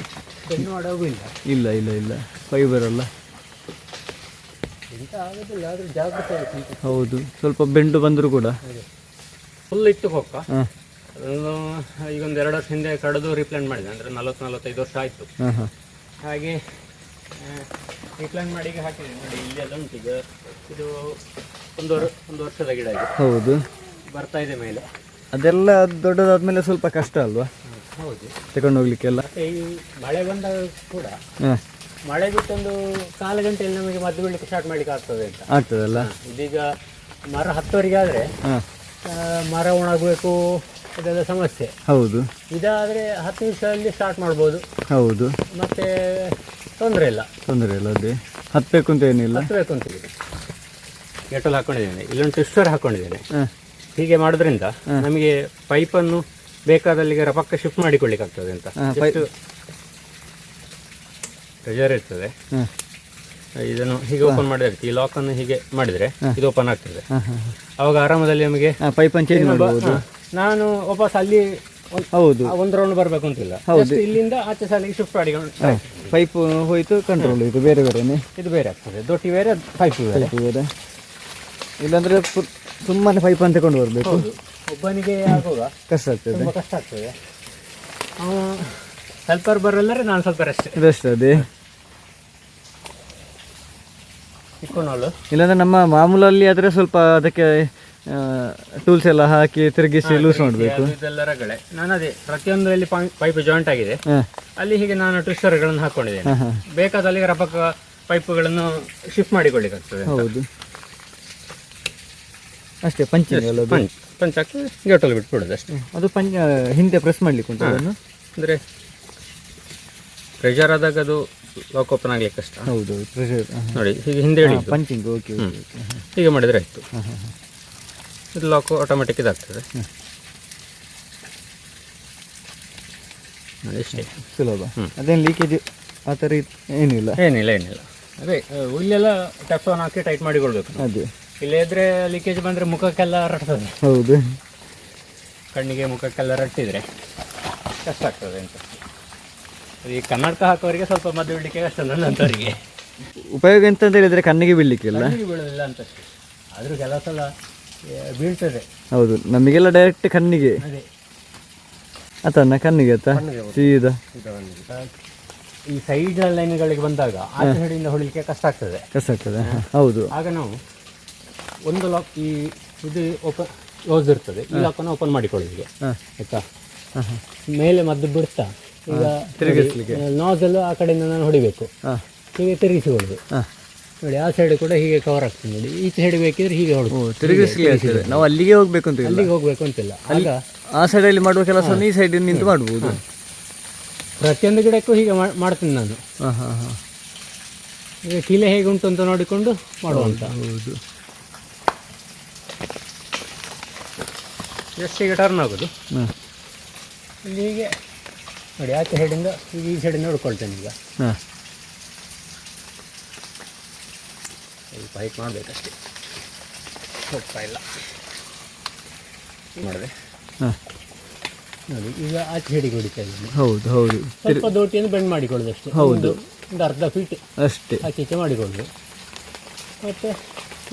ಮಾಡೋಗೂ ಇಲ್ಲ. ಇಲ್ಲ ಇಲ್ಲ ಇಲ್ಲ. ಫೈಬರ್ ಅಲ್ಲ. ಎಂತ ಆಗೋದಿಲ್ಲ ಆದ್ರೆ ಆಗುತ್ತೆ ಹೌದು. ಸ್ವಲ್ಪ ಬೆಂಡು ಬಂದರೂ ಕೂಡ. ಫುಲ್ ಇಟ್ಟು ಹೊಕ್ಕ. ಹಾಂ. ಅದನ್ನು ಈಗ ಒಂದು ಎರಡು ವರ್ಷ ಹಿಂದೆ ಕಡಿದು ರಿಪ್ಲೇಂಟ್ ಮಾಡಿದೆ. ಅಂದರೆ ನಲವತ್ತು ನಲವತ್ತೈದು ವರ್ಷ ಆಯಿತು. ಹಾಗೆ ರೀಪ್ಲಾಂಟ್ ಮಾಡಿ ಈಗ ಹಾಕಿದೆ. ನೋಡಿ ಇಲ್ಲಿ ಎಲ್ಲ ಉಂಟು ಈಗ. ಇದು ಒಂದು ವರ್ ಒಂದು ವರ್ಷದ ಗಿಡ ಇದು. ಹೌದು. ಬರ್ತಾ ಇದೆ ಮೇಲೆ. ಅದೆಲ್ಲ ದೊಡ್ಡದಾದ್ಮೇಲೆ ಸ್ವಲ್ಪ ಕಷ್ಟ ಅಲ್ವಾ? ಹೌದು. ತಗೊಂಡು ಹೋಗ್ಲಿಕ್ಕೆಲ್ಲ? ಮತ್ತೆ ಈ ಮಳೆ ಬಂದಾಗ ಕೂಡ ಹಾಂ. ಮಳೆ ಬಿಟ್ಟೊಂದು ಕಾಲು ಗಂಟೆಯಲ್ಲಿ ನಮಗೆ ಮದ್ದು ಬೀಳಲಿಕ್ಕೆ ಸ್ಟಾರ್ಟ್ ಮಾಡ್ಲಿಕ್ಕೆ ಆಗ್ತದೆ ಅಂತ. ಆಗ್ತದಲ್ಲ? ಇದೀಗ ಮರ ಹತ್ತುವರೆಗೆ ಆದರೆ ಹಾಂ. ಮರ ಒಣಗಬೇಕು ಇದೆಲ್ಲ ಸಮಸ್ಯೆ. ಹೌದು. ಇದಾದರೆ ಹತ್ತು ನಿಮಿಷದಲ್ಲಿ ಸ್ಟಾರ್ಟ್ ಮಾಡ್ಬೋದು. ಹೌದು. ಮತ್ತೆ ತೊಂದರೆ ಇಲ್ಲ. ತೊಂದರೆ ಇಲ್ಲ ಅದೇ. ಹತ್ತಬೇಕು ಅಂತ ಏನಿಲ್ಲ? ಹತ್ತಬೇಕು ಅಂತ ಗೇಟಲ್ಲಿ ಹಾಕೊಂಡಿದ್ದೇನೆ. ಇಲ್ಲೊಂದು ಟ್ವಿಸ್ಟರ್ ಹಾಕೊಂಡಿದ್ದೇನೆ. ಹೀಗೆ ಮಾಡೋದ್ರಿಂದ ನಮಗೆ ಪೈಪನ್ನು ಬೇಕಾದಲ್ಲಿಗೆ ರಪಕ್ಕ ಶಿಫ್ಟ್ ಮಾಡಿಕೊಳ್ಳಿಕ್ಕೆ ಆಗ್ತದೆ ಅಂತ ಪ್ರೆಷರ್ ಇರ್ತದೆ ಇದನ್ನು ಹೀಗೆ ಓಪನ್ ಮಾಡಿದ್ರೆ ಈ ಲಾಕನ್ನು ಹೀಗೆ ಮಾಡಿದರೆ ಇದು ಓಪನ್ ಆಗ್ತದೆ. ಅವಾಗ ಆರಾಮದಲ್ಲಿ ನಮಗೆ ಪೈಪನ್ನು ಚೇಂಜ್ ಮಾಡಬಹುದು ನಾನು ವಾಪಸ್ ಅಲ್ಲಿ ಹೌದು. ಒಂದು ರೌಂಡ್ ಬರಬೇಕು ಅಂತಿಲ್ಲ ಹೌದು ಇಲ್ಲಿಂದ ಆಚೆ ಸಾಲಿಗೆ ಶಿಫ್ಟ್ ಮಾಡಿ ಪೈಪ್ ಹೋಯ್ತು ಕಂಟ್ರೋಲ್ ಇದು ಬೇರೆ ಬೇರೆನೆ. ಇದು ಬೇರೆ ಆಗ್ತದೆ. ದೊಡ್ಡಿ ಬೇರೆ ಪೈಪ್ ಬೇರೆ. ಬೇರೆ. ಇಲ್ಲಾಂದ್ರೆ ಸುಮ್ಮನೆ ಪೈಪ್ ಅಂತ ಕೊಂಡು ಬರಬೇಕು. ಒಬ್ಬನಿಗೆ ಆಗುವಾಗ ಕಷ್ಟ ಆಗ್ತದೆ. ಕಷ್ಟ ಆಗ್ತದೆ. ಹೆಲ್ಪರ್ ಬರಲ್ಲರೆ ನಾನು ಸ್ವಲ್ಪ ರೆಸ್ಟ್ ರೆಸ್ಟ್ ಅದೇ. ಇಲ್ಲಂದ್ರೆ ಇಲ್ಲಾಂದ್ರೆ ನಮ್ಮ ಮಾಮೂಲಲ್ಲಿ ಆದರೆ ಸ್ವಲ್ಪ ಅದಕ್ಕೆ ಟೂಲ್ಸ್ ಎಲ್ಲ ಹಾಕಿ ತಿರುಗಿಸಿ ಲೂಸ್ ಮಾಡಬೇಕು. ಇದೆಲ್ಲ ರಗಳೆ. ನಾನು ಅದೇ ಪ್ರತಿಯೊಂದರಲ್ಲಿ ಪೈಪ್ ಜಾಯಿಂಟ್ ಆಗಿದೆ. ಅಲ್ಲಿ ಹೀಗೆ ನಾನು ಟ್ವಿಸ್ಟರ್ಗಳನ್ನು ಹಾಕೊಂಡಿದ್ದೇನೆ. ಬೇಕಾದ ಅಲ್ಲಿಗೆ ರಪಕ ಪೈಪ್ಗಳನ್ನು ಶಿಫ್ಟ್ ಮಾಡಿಕೊಳ್ಳಿಕ್ಕಾಗ್ತದೆ ಹೌದು. ಅಷ್ಟೇ ಪಂಚ ಪಂಚ್. ಹಾಕಿ ಗೇಟಲ್ಲಿ ಬಿಟ್ಬಿಡೋದು ಅಷ್ಟೇ. ಅದು ಪಂಚ ಹಿಂದೆ ಪ್ರೆಸ್ ಮಾಡ್ಲಿಕ್ಕೆ ಉಂಟು ಅದನ್ನು? ಅಂದರೆ ಪ್ರೆಷರ್ ಆದಾಗ ಅದು ಲಾಕ್ ಓಪನ್ ಆಗ್ಲಿಕ್ಕೆ ಕಷ್ಟ. ಹೌದು ಪ್ರೆಷರ್ ನೋಡಿ ಹೀಗೆ ಹಿಂದೆ ಹೇಳಿ ಪಂಚಿಂಗ್ ಓಕೆ ಓಕೆ ಹೀಗೆ ಮಾಡಿದರೆ ಆಯಿತು. ಹಾಂ ಹಾಂ ಹಾಂ. ಇದು ಲಾಕ್ ಆಟೋಮೆಟಿಕ್ ಇದಾಗ್ತದೆ. ಸುಲಭ. ಅದೇನು ಲೀಕೇಜ್ ಆ ಥರ ಏನಿಲ್ಲ. ಏನಿಲ್ಲ ಏನಿಲ್ಲ. ಅದೇ ಇಲ್ಲೆಲ್ಲ ಟಫ್ ಆನ್ ಹಾಕಿ ಟೈಟ್ ಮಾಡಿಕೊಳ್ಬೇಕು. ಅದೇ. ಇಲ್ಲೇ ಇದ್ರೆ ಲೀಕೇಜ್ ಬಂದರೆ ಮುಖಕ್ಕೆಲ್ಲ ರಟ್ತದೆ. ಹೌದು. ಕಣ್ಣಿಗೆ ಮುಖಕ್ಕೆಲ್ಲ ರಟ್ಟಿದ್ರೆ ಕಷ್ಟ ಆಗ್ತದೆ ಅಂತ. ಈ ಕನ್ನಡಕ ಹಾಕೋರಿಗೆ ಸ್ವಲ್ಪ ಮದ್ದು ಬಿಡಲಿಕ್ಕೆ ಕಷ್ಟ ನನ್ನಂಥವರಿಗೆ ಉಪಯೋಗ ಎಂತ ಹೇಳಿದರೆ ಕಣ್ಣಿಗೆ ಬೀಳಲಿಕ್ಕೆ ಕಣ್ಣಿಗೆ ಬೀಳೋದಿಲ್ಲ ಅಂತ. ಆದರೂ ಕೆಲವು ಸಲ ಬೀಳ್ತದೆ. ಹೌದು ನಮಗೆಲ್ಲ ಡೈರೆಕ್ಟ್ ಕಣ್ಣಿಗೆ. ಅದೇ. ಆತನ ಕಣ್ಣಿಗೆ ಆತ ಕಣ್ಣಿಗೆ ಹೌದು. ಸೀದಾ. ಇದು ಈ ಸೈಡ್ ಲೈನ್ಗಳಿಗೆ ಬಂದಾಗ ಆ ಸೈಡಿಂದ ಹೊಡಿಲಿಕ್ಕೆ ಕಷ್ಟ ಆಗ್ತದೆ. ಕಷ್ಟ ಆಗ್ತದೆ. ಹ, ಹೌದು. ಆಗ ನಾವು ಒಂದು ಲಾಕ್ ಈ ಇದು ಓಪನ್ ಕ್ಲೋಸ್ ಇರ್ತದೆ. ಈ ಲಾಕನ್ನು ಓಪನ್ ಮಾಡಿಕೊಳ್ಳಿ ಹೀಗೆ ಹಾಂ. ಆಯ್ತಾ? ಮೇಲೆ ಮದ್ದು ಬಿಡ್ತಾ ಈಗ ಎಲ್ಲ ಆ ಕಡೆಯಿಂದ ನಾನು ಹೊಡಿಬೇಕು. ಹೀಗೆ ತಿರುಗಿಸಿಕೊಳ್ಳೋದು ಹಾಂ. ನೋಡಿ ಆ ಸೈಡ್ ಕೂಡ ಹೀಗೆ ಕವರ್ ಆಗ್ತದೆ ನೋಡಿ. ಈ ಸೈಡ್ ಬೇಕಿದ್ರೆ ಹೀಗೆ ಹೊಡೆದು. ತಿರುಗಿಸ್ಲಿ ಆಗ್ತದೆ. ನಾವು ಅಲ್ಲಿಗೆ ಹೋಗ್ಬೇಕು ಅಂತ ಅಲ್ಲಿಗೆ ಹೋಗ್ಬೇಕು ಅಂತಿಲ್ಲ ಅಲ್ಲ ಆ ಸೈಡಲ್ಲಿ ಮಾಡುವ ಕೆಲಸ ಈ ಸೈಡ್ ನಿಂತು ಮಾಡ್ಬೋದು. ಪ್ರತಿಯೊಂದು ಗಿಡಕ್ಕೂ ಹೀಗೆ ಮಾಡ್ತೀನಿ ನಾನು. ಈಗ ಕಿಲೆ ಹೇಗೆ ಉಂಟು ಅಂತ ನೋಡಿಕೊಂಡು ಮಾಡುವಂತ ಹೌದು. ಜಸ್ಟ್ ಈಗ ಟರ್ನ್ ಆಗೋದು. ಹೀಗೆ. ನೋಡಿ ಆಚೆ ಸೈಡಿಂದ ಈಗ ಈ ಸೈಡ್ ನೋಡ್ಕೊಳ್ತೇನೆ ಈಗ. ಹಾಂ. ಸ್ವಲ್ಪ ಹೈಟ್ ಮಾಡಬೇಕಷ್ಟೇ. ಹೋಗ್ತಾ ಇಲ್ಲ. ಮಾಡಿದೆ ಹಾಂ. ನೋಡಿ ಈಗ ಆಚೆ ಹಿಡಿಗೆ ಹೊಡಿತಾ ಇದ್ದೀನಿ. ಹೌದು ಹೌದು. ಸ್ವಲ್ಪ ದೋಟಿಯನ್ನು ಬೆಂಡ್ ಮಾಡಿಕೊಳ್ಳೋದು ಅಷ್ಟೇ ಹೌದು. ಒಂದು ಅರ್ಧ ಫೀಟ್ ಅಷ್ಟೇ. ಆಚೆ ಈಚೆ ಮಾಡಿಕೊಳ್ಳೋದು. ಮತ್ತು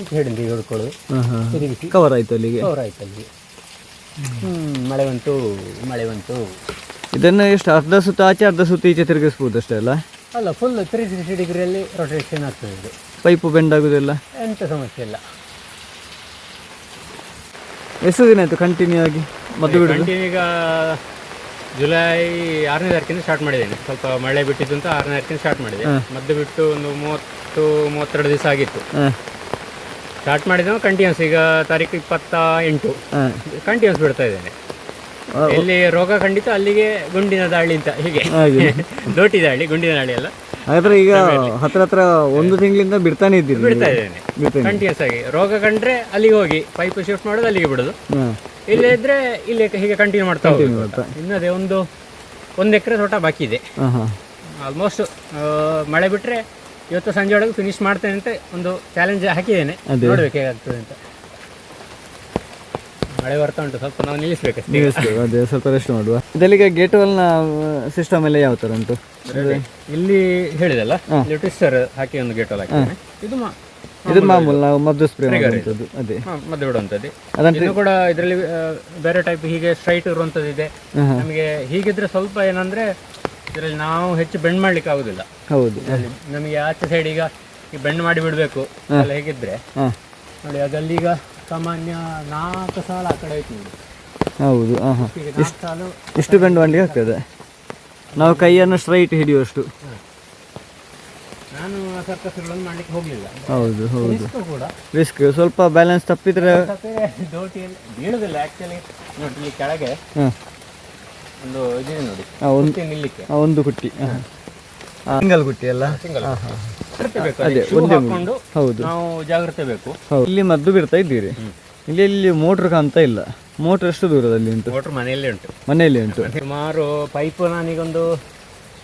ಈಚೆ ಹಿಡಿದು ಹೊಡ್ಕೊಳ್ಳೋದು. ಹಾಂ ತಿರುಗಿಸಿ. ಕವರ್ ಆಯ್ತು ಅಲ್ಲಿಗೆ? ಕವರ್ ಆಯಿತು ಅಲ್ಲಿಗೆ. ಹ್ಞೂ ಮಳೆ ಬಂತು ಮಳೆ ಬಂತು. ಇದನ್ನು ಎಷ್ಟು ಅರ್ಧ ಸುತ್ತ ಆಚೆ ಅರ್ಧ ಸುತ್ತ ಈಚೆ ತಿರುಗಿಸ್ಬೋದು ಅಷ್ಟೇ ಅಲ್ಲ ಅಲ್ಲ ಫುಲ್ ತ್ರೀ ಸಿಕ್ಸ್ಟಿ ಡಿಗ್ರಿಯಲ್ಲಿ ರೊಟೇಷನ್ ಆಗ್ತದೆ ಇದು. ಪೈಪು ಬೆಂಡ್ ಆಗೋದಿಲ್ಲ? ಎಂತ ಸಮಸ್ಯೆ ಇಲ್ಲ. ಎಷ್ಟು ದಿನ ಆಯ್ತು ಕಂಟಿನ್ಯೂ ಆಗಿ ಮದ್ದು ಬಿಡುದು? ಈಗ ಜುಲೈ ಆರನೇ ತಾರೀಕಿಂದ ಸ್ಟಾರ್ಟ್ ಮಾಡಿದ್ದೇನೆ. ಸ್ವಲ್ಪ ಮಳೆ ಬಿಟ್ಟಿದ್ದು ಅಂತ ಆರನೇ ತಾರೀಕಿಂದ ಸ್ಟಾರ್ಟ್ ಮಾಡಿದೆ. ಮದ್ದು ಬಿಟ್ಟು ಒಂದು ಮೂವತ್ತು ಮೂವತ್ತೆರಡು ದಿವಸ ಆಗಿತ್ತು. ಸ್ಟಾರ್ಟ್ ಮಾಡಿದ ಕಂಟಿನ್ಯೂಸ್ ಈಗ ತಾರೀಕು ಇಪ್ಪತ್ತ ಎಂಟು ಕಂಟಿನ್ಯೂಸ್ ಬಿಡ್ತಾ ಇದ್ದೇನೆ. ಎಲ್ಲಿ ರೋಗ ಖಂಡಿತ ಅಲ್ಲಿಗೆ ಗುಂಡಿನ ದಾಳಿ ಅಂತ ಹೀಗೆ. ಹಾಗೆ. *laughs* ದೋಟಿ ದಾಳಿ ಗುಂಡಿನ ದಾಳಿ ಅಲ್ಲ. ಹಾಗಾದ್ರೆ ಈಗ ಹತ್ರ ಹತ್ರ ಒಂದು ತಿಂಗಳಿಂದ ಬಿಡ್ತಾನೆ ಇದ್ದೀನಿ. ಬಿಡ್ತಾ ಇದ್ದೇನೆ ಕಂಟಿನ್ಯೂಸ್ ಆಗಿ. ರೋಗ ಕಂಡ್ರೆ ಅಲ್ಲಿಗೆ ಹೋಗಿ ಪೈಪ್ ಶಿಫ್ಟ್ ಮಾಡೋದು ಅಲ್ಲಿಗೆ ಬಿಡೋದು. ಇಲ್ಲೇ ಇದ್ರೆ ಇಲ್ಲೇ ಹೀಗೆ ಕಂಟಿನ್ಯೂ ಮಾಡ್ತಾ ಇನ್ನದೇ ಒಂದು ಒಂದು ಎಕರೆ ತೋಟ ಬಾಕಿ ಇದೆ. ಆಲ್ಮೋಸ್ಟ್ ಮಳೆ ಬಿಟ್ರೆ ಇವತ್ತು ಸಂಜೆ ಒಳಗೆ ಫಿನಿಶ್ ಮಾಡ್ತೇನೆ ಅಂತ ಒಂದು ಚಾಲೆಂಜ್ ಹಾಕಿದ್ದೇನೆ. ನೋಡ್ಬೇಕು ಹೇಗಾಗ್ತದೆ ಅಂತ. ಮಳೆ ಬರ್ತಾ ಉಂಟು. ಸ್ವಲ್ಪ ನಾವು ನಿಲ್ಲಿಸ್ಬೇಕು ನಿಲ್ಲಿಸ್ಬೇಕು ಅದೇ ಸ್ವಲ್ಪ ರೆಸ್ಟ್ ಮಾಡುವ. ಇದಲ್ಲಿಗೆ ಗೇಟ್ ವಾಲ್ನ ಸಿಸ್ಟಮ್ ಎಲ್ಲ ಯಾವ ಥರ ಉಂಟು? ಇಲ್ಲಿ ಹೇಳಿದಲ್ಲ ಇಲ್ಲಿ ಟ್ವಿಸ್ಟರ್ ಹಾಕಿ ಒಂದು ಗೇಟ್ ಹಾಕಿ ಇದು ಮಾ- ಇದು ಮಾಮೂಲು ನಾವು ಮದ್ದು ಸ್ಪ್ರೇ ಮಾಡುವಂಥದ್ದು ಅದೇ. ಮದ್ದು ಬಿಡುವಂಥದ್ದು. ಅದಂತ ಇನ್ನು ಕೂಡ ಇದರಲ್ಲಿ ಬೇರೆ ಟೈಪ್ ಹೀಗೆ ಸ್ಟ್ರೈಟ್ ಇರುವಂಥದ್ದು ಇದೆ. ನಮಗೆ ಹೀಗಿದ್ರೆ ಸ್ವಲ್ಪ ಏನಂದ್ರೆ ಇದರಲ್ಲಿ ನಾವು ಹೆಚ್ಚು ಬೆಂಡ್ ಮಾಡ್ಲಿಕ್ಕೆ ಆಗುದಿಲ್ಲ. ಹೌದು ನಮಗೆ ಆಚೆ ಸೈಡ್ ಈಗ ಈ ಬೆಂಡ್ ಮಾಡಿ ಬಿಡಬೇಕು. ಎಲ್ಲ ಹೇಗಿದ್ರೆ. ನೋಡಿ ಅದಲ್ಲಿ ಅದಲ್ಲೀಗ ಸಾಮಾನ್ಯ ನಾಲ್ಕು ಸಾಲ ಆ ಕಡೆ ಆಯ್ತು ನೋಡಿ ಹೌದು ಹಾಂ ಹಾಂ ಈಗ ನಾಲ್ಕು ಸಾಲು ಇಷ್ಟು ಗಂಡು ಬಂಡಿ ಆಗ್ತದೆ ನಾವು ಕೈಯನ್ನು ಸ್ಟ್ರೈಟ್ ಹಿಡಿಯುವಷ್ಟು. ನಾನು ಸರ್ಕಸ್ಗಳನ್ನು ಮಾಡ್ಲಿಕ್ಕೆ ಹೋಗ್ಲಿಲ್ಲ. ಹೌದು ಹೌದು. ಇಷ್ಟು ಕೂಡ. ರಿಸ್ಕ್ ಸ್ವಲ್ಪ ಬ್ಯಾಲೆನ್ಸ್ ತಪ್ಪಿದ್ರೆ ಮತ್ತೆ ದೋಟಿಯಲ್ಲಿ ಬೀಳುದಿಲ್ಲ ಆಕ್ಚುಲಿ ನೋಡಿ ಇಲ್ಲಿ ಕೆಳಗೆ ಹಾಂ. ಒಂದು ಇದಿದೆ ನೋಡಿ. ಒಂದು ಕುರ್ಚಿ ನಿಲ್ಲಿಕ್ಕೆ. ಒಂದು ಕುಟ್ಟಿ ಸಿಂಗಲ್ ಕುಟ್ಟಿ ಅಲ್ಲ? ಸಿಂಗಲ್ ಅದೇ, ಒಂದೇ ಹೌದು. ನಾವು ಜಾಗ್ರತೆ ಬೇಕು. ಹೌದು. ಇಲ್ಲಿ ಮದ್ದು ಬಿಡ್ತಾ ಇದ್ದೀರಿ. ಇಲ್ಲಿ ಇಲ್ಲಿ ಮೋಟ್ರ್ ಕಾಣ್ತಾ ಇಲ್ಲ. ಮೋಟ್ರ್ ಎಷ್ಟು ದೂರದಲ್ಲಿ ಉಂಟು? ಮೋಟ್ರ್ ಮನೆಯಲ್ಲೇ ಉಂಟು. ಮನೆಯಲ್ಲಿ ಉಂಟು. ಸುಮಾರು ಪೈಪ್ ನಾನೀಗೊಂದು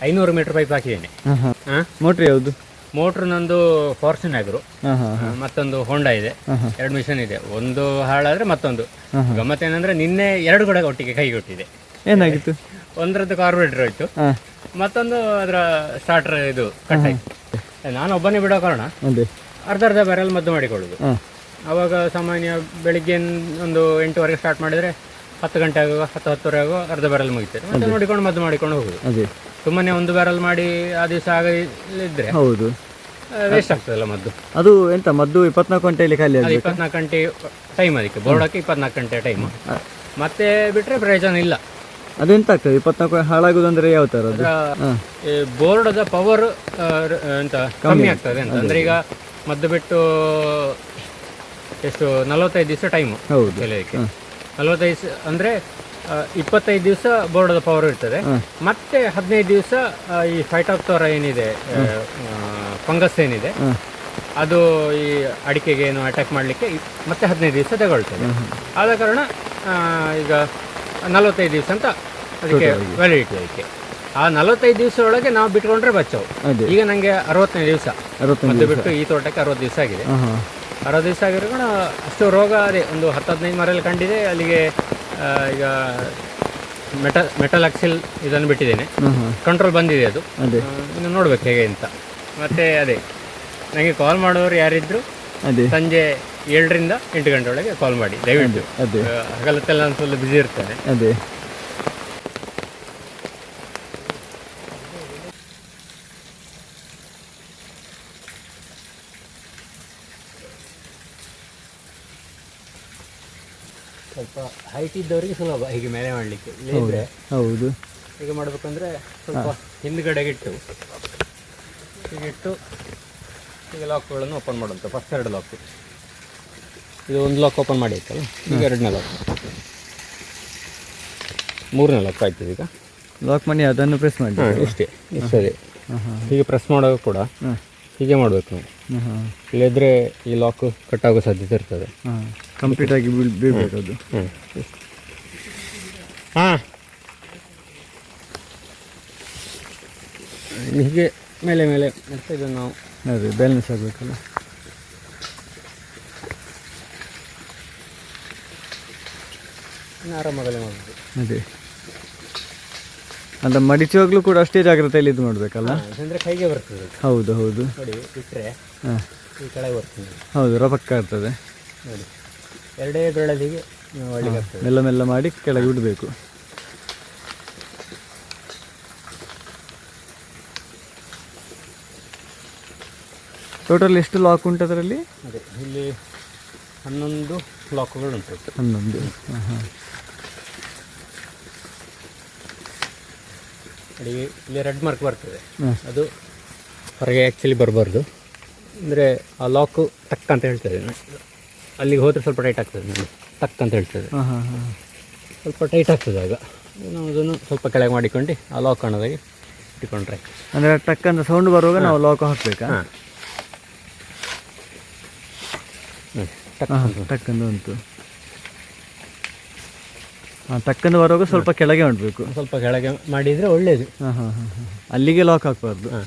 ಐನೂರು ಮೀಟರ್ ಪೈಪ್ ಹಾಕಿದ್ದೇನೆ. ಮೋಟರ್ ಹಾಂ. ಹಾಂ ಮೋಟ್ರ್ ಯಾವುದು? ಮೋಟ್ರ್ ನಂದು ಫಾರ್ಚುನ್ ಆಗ್ರು ಮತ್ತೊಂದು ಹೋಂಡಾ ಇದೆ. ಎರಡು ಮಿಷನ್ ಇದೆ. ಒಂದು ಹಾಳಾದ್ರೆ ಮತ್ತೊಂದು. ಗಮ್ಮತ್ ಏನಂದ್ರೆ ನಿನ್ನೆ ಎರಡು ಕೂಡ ಒಟ್ಟಿಗೆ ಕೈ ಕೊಟ್ಟಿದೆ. ಏನಾಗಿತ್ತು? ಒಂದರದ್ದು ಕಾರ್ಬೋರೇಟರ್ ಹೋಯ್ತು. ಮತ್ತೊಂದು ಅದರ ಸ್ಟಾರ್ಟರ್ ಇದು ಕಟ್ ಆಯ್ತು. ನಾನು ಒಬ್ಬನೇ ಬಿಡೋ ಕಾರಣ. ಅದೇ ಅರ್ಧ ಅರ್ಧ ಬ್ಯಾರಲ್ ಮದ್ದು ಮಾಡಿಕೊಳ್ಳೋದು. ಅವಾಗ ಆವಾಗ ಸಾಮಾನ್ಯ ಬೆಳಿಗ್ಗೆ ಒಂದು ಎಂಟುವರೆಗೆ ಸ್ಟಾರ್ಟ್ ಮಾಡಿದರೆ ಹತ್ತು ಗಂಟೆ ಆಗುವ ಹತ್ತು ಹತ್ತುವರೆ ಆಗುವ ಅರ್ಧ ಬ್ಯಾರಲ್ ಮುಗಿತದೆ ಮತ್ತೆ ನೋಡಿಕೊಂಡು ಮದ್ದು ಮಾಡಿಕೊಂಡು ಹೋಗುದು. ಅದೇ. ಸುಮ್ಮನೆ ಒಂದು ಬ್ಯಾರಲ್ ಮಾಡಿ ಆ ದಿವಸ ಆಗಲಿದ್ರೆ ಹೌದು. ವೇಸ್ಟ್ ಆಗ್ತದಲ್ಲ ಮದ್ದು. ಅದು ಎಂತ ಮದ್ದು ಇಪ್ಪತ್ನಾಲ್ಕು ಗಂಟೆಯಲ್ಲಿ ಖಾಲಿ ಅದು ಆಗಬೇಕು ಇಪ್ಪತ್ನಾಲ್ಕು ಗಂಟೆ ಟೈಮ್ ಅದಕ್ಕೆ. ಬೋರ್ಡಕ್ಕೆ ಇಪ್ಪತ್ನಾಲ್ಕು ಗಂಟೆ ಟೈಮ್ ಮತ್ತೆ ಬಿಟ್ಟರೆ ಪ್ರಯೋಜನ ಇಲ್ಲ. ಅದು ಎಂತ ಆಗ್ತದೆ? ಇಪ್ಪತ್ನಾಲ್ಕು ಹಾಳಾಗುದಂದ್ರೆ ಯಾವ ತರ ಬೋರ್ಡ್ ಬೋರ್ಡದ ಪವರ್ ಎಂತ ಕಮ್ಮಿ ಆಗ್ತದೆ. ಅಂತ. ಅಂದ್ರೆ ಈಗ ಮದ್ದು ಬಿಟ್ಟು ಎಷ್ಟು ನಲವತ್ತೈದು ದಿವಸ ಟೈಮ್ ಹೌದು. ಕಲಿಯೋದಕ್ಕೆ ನಲವತ್ತೈದು ಅಂದ್ರೆ ಇಪ್ಪತ್ತೈದು ದಿವಸ ಬೋರ್ಡದ ಪವರ್ ಇರ್ತದೆ. ಮತ್ತೆ ಹದಿನೈದು ದಿವಸ ಈ ಫೈಟಾಕ್ಟೋರ ಏನಿದೆ ಫಂಗಸ್ ಏನಿದೆ ಅದು ಈ ಅಡಿಕೆಗೆ ಏನು ಅಟ್ಯಾಕ್ ಮಾಡಲಿಕ್ಕೆ ಮತ್ತೆ ಹದಿನೈದು ದಿವಸ ತಗೊಳ್ತದೆ. ಆದ ಕಾರಣ ಈಗ ನಲವತ್ತೈದು ದಿವಸ ಅಂತ ಅದಕ್ಕೆ ವ್ಯಾಲಿಡಿಟಿ ಅದಕ್ಕೆ ಆ ನಲವತ್ತೈದು ದಿವಸ ಒಳಗೆ ನಾವು ಬಿಟ್ಕೊಂಡ್ರೆ ಬಚ್ಚವು ಈಗ ನನಗೆ ಅರವತ್ತನೇ ದಿವಸ. ಮತ್ತೆ ಬಿಟ್ಟು ಈ ತೋಟಕ್ಕೆ ಅರವತ್ತು ದಿವಸ ಆಗಿದೆ. ಅರವತ್ತು ದಿವಸ ಆಗಿರೋಣ ಅಷ್ಟು ರೋಗ ಅದೇ. ಒಂದು ಹತ್ತು ಹದಿನೈದು ಮರಲ್ಲಿ ಕಂಡಿದೆ ಅಲ್ಲಿಗೆ ಈಗ ಮೆಟ ಮೆಟಲ್ ಅಕ್ಸಿಲ್ ಇದನ್ನು ಬಿಟ್ಟಿದ್ದೇನೆ. ಕಂಟ್ರೋಲ್ ಬಂದಿದೆ ಅದು. ಇನ್ನು ನೋಡ್ಬೇಕು ಹೇಗೆ ಅಂತ. ಮತ್ತೆ ಅದೇ. ನನಗೆ ಕಾಲ್ ಮಾಡೋರು ಯಾರಿದ್ರು ಸಂಜೆ ಏಳರಿಂದ ಎಂಟು ಗಂಟೆ ಒಳಗೆ ಕಾಲ್ ಮಾಡಿ. ದಯವಿಟ್ಟು. ಅದೇ ಹಗಲತ್ತೆಲ್ಲ ನಾನು ಸ್ವಲ್ಪ ಬಿಸಿ ಇರ್ತೇನೆ. ಅದೇ. ಸ್ವಲ್ಪ ಹೈಟ್ ಇದ್ದವರಿಗೆ ಸುಲಭ ಹೀಗೆ ಮೇಲೆ ಮಾಡಲಿಕ್ಕೆ. ಇಲ್ಲಿದ್ರೆ ಹೌದು ಹೀಗೆ ಮಾಡಬೇಕಂದ್ರೆ ಸ್ವಲ್ಪ ಹಿಂದ್ಗಡೆಗೆ ಇಟ್ಟು ಹೀಗೆ ಇಟ್ಟು ಹೀಗೆ ಲಾಕ್ಗಳನ್ನು ಓಪನ್ ಮಾಡುವಂಥ ಫಸ್ಟ್ ಎರಡು ಲಾಕ್ ಇದು ಒಂದು ಲಾಕ್ ಓಪನ್ ಮಾಡಿ ಆಯ್ತಲ್ಲ ಈಗ ಎರಡನೇ ಲಾಕ್ ಮೂರನೇ ಲಾಕ್ ಆಯ್ತು ಈಗ. ಲಾಕ್ ಮಾಡಿ ಅದನ್ನು ಪ್ರೆಸ್ ಮಾಡಿ ಇಷ್ಟೇ ಹಾಂ. ಹೀಗೆ ಪ್ರೆಸ್ ಮಾಡುವಾಗ ಕೂಡ ಹಾಂ. ಹೀಗೆ ಮಾಡಬೇಕು ನೀವು. ಇಲ್ಲದ್ರೆ ಈ ಲಾಕ್ ಕಟ್ ಆಗೋ ಸಾಧ್ಯತೆ ಇರ್ತದೆ. ಹಾಂ ಕಂಪ್ಲೀಟ್ ಆಗಿ ಬೀಳ್ ಬೀಳ್ಬೇಕು ಅದು. ಹಾಂ. ಹೀಗೆ ಮೇಲೆ ಮೇಲೆ ಮತ್ತೆ ಇದನ್ನು ನಾವು ಬ್ಯಾಲೆನ್ಸ್ ಆಗಬೇಕಲ್ಲ. ಆರಾಮಾಗಲೇ ಮಾಡ್ಬೋದು. ಅದೇ. ಅಂತ ಮಡಿಚುವಾಗಲೂ ಕೂಡ ಅಷ್ಟೇ ಜಾಗ್ರತೆಯಲ್ಲಿ ಇದು ಮಾಡಬೇಕಲ್ಲ? ಅಂದರೆ ಕೈಗೆ ಬರ್ತದೆ. ಹೌದು ಹೌದು. ನೋಡಿ ಬಿಟ್ಟರೆ ಹಾಂ. ಈ ಕೆಳಗೆ ಬರ್ತದೆ ಹೌದು ರಪಕ್ಕ ಇರ್ತದೆ ನೋಡಿ ಎರಡೇ ಒಳ್ಳೆಗೆ ಆಗ್ತದೆ ಮೆಲ್ಲ ಮೆಲ್ಲ ಮಾಡಿ ಕೆಳಗೆ ಬಿಡಬೇಕು ಟೋಟಲ್ ಎಷ್ಟು ಲಾಕ್ ಉಂಟು ಅದರಲ್ಲಿ? ಅದೇ ಇಲ್ಲಿ ಹನ್ನೊಂದು ಲಾಕ್ಗಳು ಉಂಟು ಹನ್ನೊಂದು ಹಾಂ ಹಾಂ ನೋಡಿ ಇಲ್ಲಿ ರೆಡ್ ಮಾರ್ಕ್ ಬರ್ತದೆ. ಅದು ಹೊರಗೆ ಆ್ಯಕ್ಚುಲಿ ಬರಬಾರ್ದು. ಅಂದರೆ ಆ ಲಾಕು ಟಕ್ ಅಂತ ಹೇಳ್ತದೆ ಅಲ್ಲಿಗೆ ಹೋದರೆ ಸ್ವಲ್ಪ ಟೈಟ್ ಆಗ್ತದೆ ನೋಡಿ. ಟಕ್ ಅಂತ ಹೇಳ್ತದೆ ಹಾಂ ಹಾಂ ಹಾಂ. ಸ್ವಲ್ಪ ಟೈಟ್ ಆಗ್ತದೆ ಆಗ. ನಾವು ಅದನ್ನು ಸ್ವಲ್ಪ ಕೆಳಗೆ ಮಾಡಿಕೊಂಡು ಆ ಲಾಕ್ ಅನ್ನೋದಾಗಿ ಇಟ್ಕೊಂಡ್ರೆ. ಅಂದರೆ ಟಕ್ ಅಂತ ಸೌಂಡ್ ಬರುವಾಗ ನಾವು ಲಾಕ್ ಹಾಕಬೇಕಾ ಹಾಂ ಟಕ್ ಹಾಂ ಅಂತ. ಟಕ್ಕಂದು ಉಂಟು. ಹಾಂ ಟಕ್ಕಂದು ಬರುವಾಗ ಸ್ವಲ್ಪ ಕೆಳಗೆ ಮಾಡಬೇಕು ಸ್ವಲ್ಪ ಕೆಳಗೆ ಮಾಡಿದರೆ ಒಳ್ಳೇದು. ಹಾಂ ಹಾಂ ಹಾಂ ಹಾಂ. ಅಲ್ಲಿಗೆ ಲಾಕ್ ಹಾಕಬಾರ್ದು. ಹಾಂ.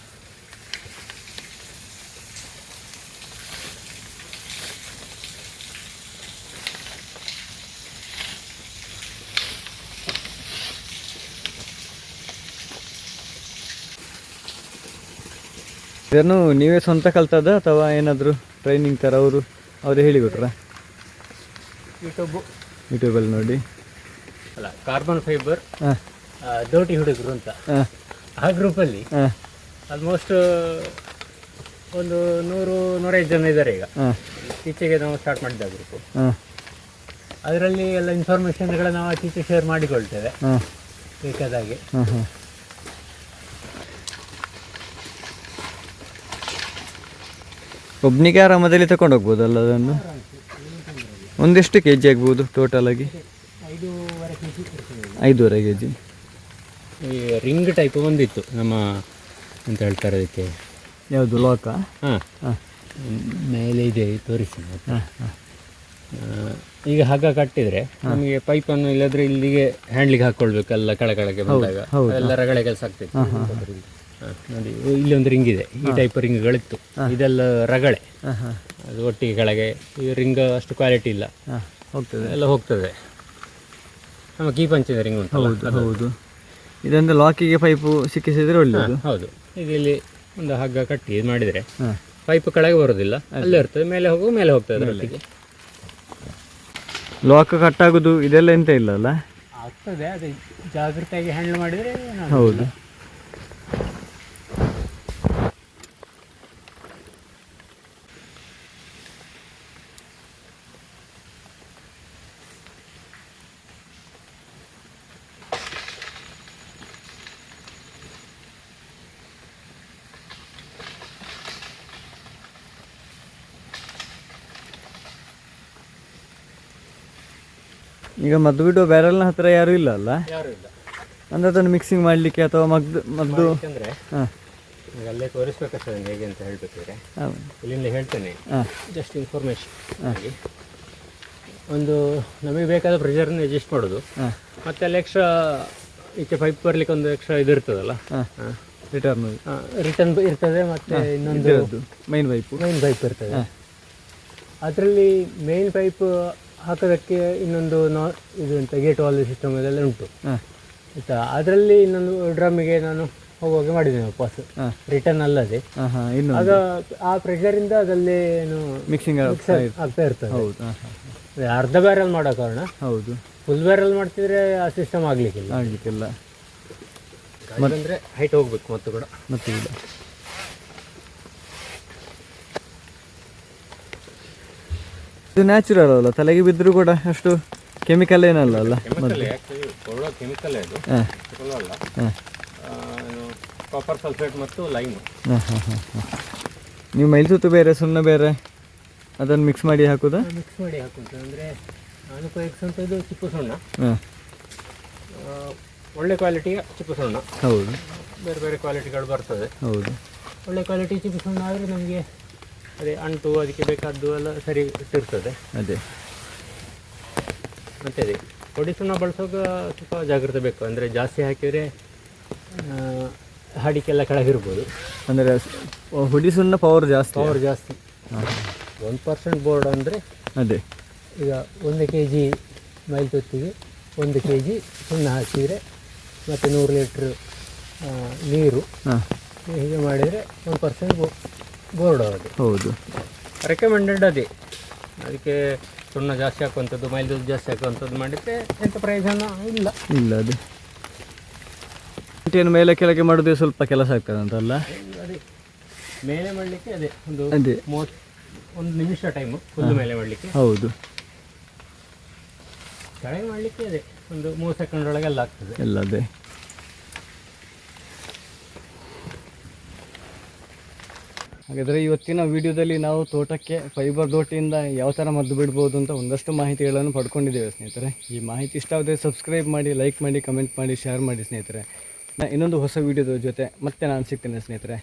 ಇದನ್ನು ನೀವೇ ಸ್ವಂತ ಕಲ್ತದ ಅಥವಾ ಏನಾದರೂ ಟ್ರೈನಿಂಗ್ ಥರ ಅವರು ಅವರೇ ಹೇಳಿಕೊಟ್ರಾ ಯೂಟ್ಯೂಬು. ಯೂಟ್ಯೂಬಲ್ಲಿ ನೋಡಿ. ಅಲ್ಲ ಕಾರ್ಬನ್ ಫೈಬರ್ ದೋಟಿ ಹುಡುಗರು ಅಂತ. ಆ ಗ್ರೂಪಲ್ಲಿ ಆಲ್ಮೋಸ್ಟ್ ಒಂದು ನೂರು ನೂರೈದು ಜನ ಇದ್ದಾರೆ ಈಗ. ಇತ್ತೀಚೆಗೆ ಈಚೆಗೆ ನಾವು ಸ್ಟಾರ್ಟ್ ಮಾಡಿದ್ದ ಗ್ರೂಪ್ ಅದರಲ್ಲಿ ಎಲ್ಲ ಇನ್ಫಾರ್ಮೇಷನ್ಗಳನ್ನ ನಾವು ಆಚೀಚೆ ಶೇರ್ ಮಾಡಿಕೊಳ್ತೇವೆ. ಬೇಕಾದಾಗೆ ಹಾಂ ಹಾಂ ಒಬ್ಬನಿಗೆ ಆರಾಮದಲ್ಲಿ ತಗೊಂಡು ಹೋಗ್ಬೋದಲ್ಲ ಅದನ್ನು? ಒಂದೆಷ್ಟು ಕೆ ಜಿ ಆಗ್ಬೋದು ಟೋಟಲ್ ಆಗಿ. ಐದೂವರೆ ಕೆ ಜಿ ಈ ರಿಂಗ್ ಟೈಪ್ ಒಂದಿತ್ತು ನಮ್ಮ ಅಂತ ಹೇಳ್ತಾರೆ ಅದಕ್ಕೆ. ಯಾವುದು ಲೋಕ ಹಾಂ. ಹಾಂ. ಮೇಲೆ ಇದೆ ತೋರಿಸಿ ಈಗ ಹಗ್ಗ ಕಟ್ಟಿದರೆ ನಮಗೆ ಪೈಪನ್ನು ಇಲ್ಲದ್ರೆ ಇಲ್ಲಿಗೆ ಹ್ಯಾಂಡ್ಲಿಗೆ ಹಾಕೊಳ್ಬೇಕಲ್ಲ ಕೆಳಗೆ ಬಂದಾಗ. ಎಲ್ಲ ರಗಳೆ ಕೆಲಸ ಆಗ್ತಿತ್ತು ಹಾ, ನೋಡಿ ಇಲ್ಲಿ ಒಂದು ರಿಂಗ್ ಇದೆ. ಈ ಟೈಪ್ ರಿಂಗ್ಗಳಿತ್ತು ಇದೆಲ್ಲ ರಗಳೆ. ಅದು ಒಟ್ಟಿಗೆ ಕೆಳಗೆ. ಈ ರಿಂಗ್ ಅಷ್ಟು ಕ್ವಾಲಿಟಿ ಇಲ್ಲ. ಹೋಗ್ತದೆ. ಎಲ್ಲ ಹೋಗ್ತದೆ. ನಮ್ಮ ಕೀ ರಿಂಗ್ ಉಂಟು ಹೌದು ಹೌದು. ಇದೊಂದು ಲಾಕಿಗೆ ಪೈಪು ಸಿಕ್ಕಿಸಿದ್ರೆ ಒಳ್ಳೆಯದು ಹೌದು. ಈಗ ಇಲ್ಲಿ ಒಂದು ಹಗ್ಗ ಕಟ್ಟಿ ಇದು ಮಾಡಿದರೆ ಪೈಪ್ ಕೆಳಗೆ ಬರೋದಿಲ್ಲ ಅಲ್ಲೇ ಇರ್ತದೆ ಮೇಲೆ ಹೋಗುವ ಮೇಲೆ ಹೋಗ್ತದೆ ಅದರೊಟ್ಟಿಗೆ ಲಾಕ್ ಕಟ್ಟಾಗೋದು ಇದೆಲ್ಲ ಎಂತ ಇಲ್ಲ ಅಲ್ಲ? ಆಗ್ತದೆ ಅದೇ ಜಾಗ್ರತೆಯಾಗಿ ಹ್ಯಾಂಡಲ್ ಮಾಡಿದರೆ ಹೌದು. ಈಗ ಮದ್ದು ಬಿಡುವ ಬ್ಯಾರಲ್ನ ಹತ್ರ ಯಾರು ಇಲ್ಲ ಅಲ್ಲ? ಯಾರು ಇಲ್ಲ. ಅಂದ್ರೆ ಅದನ್ನು ಮಿಕ್ಸಿಂಗ್ ಮಾಡಲಿಕ್ಕೆ ಅಥವಾ ಮದ್ದು ಮದ್ದು ಅಂದರೆ ಅಲ್ಲೇ ತೋರಿಸ್ಬೇಕಾಗ್ತದೆ ಹೇಗೆ ಅಂತ ಹೇಳ್ಬೇಕಾದ್ರೆ. ಇಲ್ಲಿಂದ ಹೇಳ್ತೇನೆ. ಜಸ್ಟ್ ಇನ್ಫಾರ್ಮೇಶನ್ ಆಗಿ ಒಂದು ನಮಗೆ ಬೇಕಾದ ಪ್ರೆಷರ್ನ ಅಡ್ಜಸ್ಟ್ ಮಾಡೋದು. ಮತ್ತೆ ಅಲ್ಲಿ ಎಕ್ಸ್ಟ್ರಾ ಈಚೆ ಪೈಪ್ ಬರ್ಲಿಕ್ಕೆ ಒಂದು ಎಕ್ಸ್ಟ್ರಾ ಇದು ಇರ್ತದಲ್ಲ? ರಿಟರ್ನ್ ರಿಟರ್ನ್ ಇರ್ತದೆ ಮತ್ತೆ ಇನ್ನೊಂದು ಮೈನ್ ಪೈಪ್ ಮೈನ್ ಪೈಪ್ ಇರ್ತದೆ. ಅದರಲ್ಲಿ ಮೇನ್ ಪೈಪ್ ಹಾಕೋದಕ್ಕೆ ಇನ್ನೊಂದು ನಾ ಇದು ಅಂತ ಗೇಟ್ ವಾಲ್ ಸಿಸ್ಟಮ್ ಇದೆಲ್ಲ ಉಂಟು. ಆಯ್ತಾ? ಅದರಲ್ಲಿ ಇನ್ನೊಂದು ಡ್ರಮ್ಮಿಗೆ ನಾನು ಹೋಗುವಾಗ ಮಾಡಿದ್ದೇನೆ ವಾಪಸ್ ರಿಟರ್ನ್ ಅಲ್ಲದೆ. ಆಗ ಆ ಪ್ರೆಷರಿಂದ ಅದರಲ್ಲಿ ಏನು ಮಿಕ್ಸಿಂಗ್ ಆಗ್ತಾ ಇರ್ತದೆ. ಅರ್ಧ ಬ್ಯಾರಲ್ ಮಾಡೋ ಕಾರಣ. ಹೌದು. ಫುಲ್ ಬ್ಯಾರಲ್ ಮಾಡ್ತಿದ್ರೆ ಆ ಸಿಸ್ಟಮ್ ಆಗ್ಲಿಕ್ಕಿಲ್ಲ. ಆಗ್ಲಿಕ್ಕಿಲ್ಲ. ಅಂದ್ರೆ ಹೈಟ್ ಹೋಗ್ಬೇಕು ಮತ್ತು ಕೂಡ ಮತ್ತೆ ಇದು ನ್ಯಾಚುರಲ್ ಅಲ್ಲ ತಲೆಗೆ ಬಿದ್ದರೂ ಕೂಡ ಅಷ್ಟು ಕೆಮಿಕಲ್ ಏನಲ್ಲ ಅಲ್ಲ? ಕೆಮಿಕಲ್ ಹಾಂ. ಕಾಪರ್ ಸಲ್ಫೇಟ್ ಮತ್ತು ಲೈಮ್ ನೀವು ಮೈಸೂತು ಬೇರೆ ಸುಣ್ಣ ಬೇರೆ ಅದನ್ನು ಮಿಕ್ಸ್ ಮಾಡಿ ಹಾಕೋದು? ಮಿಕ್ಸ್ ಮಾಡಿ ಹಾಕುಂಟು ಅಂದರೆ ನಾನು ಉಪಯೋಗಿಸುವಂಥದ್ದು ಚಿಪ್ಪು ಸುಣ್ಣ. ಒಳ್ಳೆ ಕ್ವಾಲಿಟಿಯ ಚಿಪ್ಪು ಸುಣ್ಣ. ಹೌದು. ಬೇರೆ ಬೇರೆ ಕ್ವಾಲಿಟಿಗಳು ಬರ್ತದೆ. ಹೌದು. ಒಳ್ಳೆ ಕ್ವಾಲಿಟಿ ಚಿಪ್ಪು ಸುಣ್ಣ ಆದರೆ ನಮಗೆ ಅದೇ ಅಂಟು ಅದಕ್ಕೆ ಬೇಕಾದ್ದು ಎಲ್ಲ ಸರಿ ಇರ್ತದೆ ಅದೇ. ಮತ್ತೆ ಅದೇ ಒಡಿಸನ್ನ ಸುಣ್ಣ ಬಳಸುವಾಗ ಸ್ವಲ್ಪ ಜಾಗ್ರತೆ ಬೇಕು. ಅಂದರೆ ಜಾಸ್ತಿ ಹಾಕಿದರೆ ಹಾಡಿಕೆಲ್ಲ ಕೆಳಗಿರ್ಬೋದು ಅಂದರೆ ಹುಡಿ ಸುಣ್ಣ ಪವರ್ ಜಾಸ್ತಿ. ಪವರ್ ಜಾಸ್ತಿ. ಒಂದು ಪರ್ಸೆಂಟ್ ಬೋರ್ಡ್ ಅಂದರೆ ಅದೇ. ಈಗ ಒಂದು ಕೆ ಜಿ ಮೈಲ್ ತೊತ್ತಿಗೆ ಒಂದು ಕೆ ಜಿ ಸುಣ್ಣ ಹಾಕಿದರೆ ಮತ್ತು ನೂರು ಲೀಟ್ರ್ ನೀರು. ಹೀಗೆ ಮಾಡಿದರೆ ಒಂದು ಪರ್ಸೆಂಟ್ ಬೋರ್ಡ್ ಅದು ಹೌದು. ರೆಕಮೆಂಡೆಡ್ ಅದೇ. ಅದಕ್ಕೆ ಸುಣ್ಣ ಜಾಸ್ತಿ ಹಾಕುವಂಥದ್ದು ಮೈಲೇಜ್ ಜಾಸ್ತಿ ಹಾಕುವಂಥದ್ದು ಮಾಡಿದರೆ ಎಂಥ ಪ್ರಯೋಜನ? ಇಲ್ಲ. ಇಲ್ಲ ಅದೇ. ಏನು ಮೇಲೆ ಕೆಳಗೆ ಮಾಡೋದೇ ಸ್ವಲ್ಪ ಕೆಲಸ ಆಗ್ತದೆ ಅಂತಲ್ಲ? ಅದೇ. ಮೇಲೆ ಮಾಡಲಿಕ್ಕೆ ಅದೇ ಒಂದು ಅದೇ. ಮೂವತ್ತು ಒಂದು ನಿಮಿಷ ಟೈಮು ಫುಲ್ ಮೇಲೆ ಮಾಡಲಿಕ್ಕೆ. ಹೌದು. ಕೆಳಗೆ ಮಾಡಲಿಕ್ಕೆ ಅದೇ ಒಂದು ಮೂರು ಸೆಕೆಂಡ್ ಒಳಗೆ ಎಲ್ಲ ಆಗ್ತದೆ. ಎಲ್ಲ ಅದೇ. ಹಾಗಾದರೆ ಇವತ್ತಿನ ವಿಡಿಯೋದಲ್ಲಿ ನಾವು ತೋಟಕ್ಕೆ ಫೈಬರ್ ದೋಟಿಯಿಂದ ಯಾವ ಥರ ಮದ್ದು ಬಿಡ್ಬೋದು ಅಂತ ಒಂದಷ್ಟು ಮಾಹಿತಿಗಳನ್ನು ಪಡ್ಕೊಂಡಿದ್ದೇವೆ ಸ್ನೇಹಿತರೆ. ಈ ಮಾಹಿತಿ ಇಷ್ಟ ಆದರೆ ಸಬ್ಸ್ಕ್ರೈಬ್ ಮಾಡಿ ಲೈಕ್ ಮಾಡಿ ಕಮೆಂಟ್ ಮಾಡಿ ಶೇರ್ ಮಾಡಿ ಸ್ನೇಹಿತರೆ. ಇನ್ನೊಂದು ಹೊಸ ವಿಡಿಯೋದ ಜೊತೆ ಮತ್ತೆ ನಾನು ಸಿಗ್ತೇನೆ ಸ್ನೇಹಿತರೆ.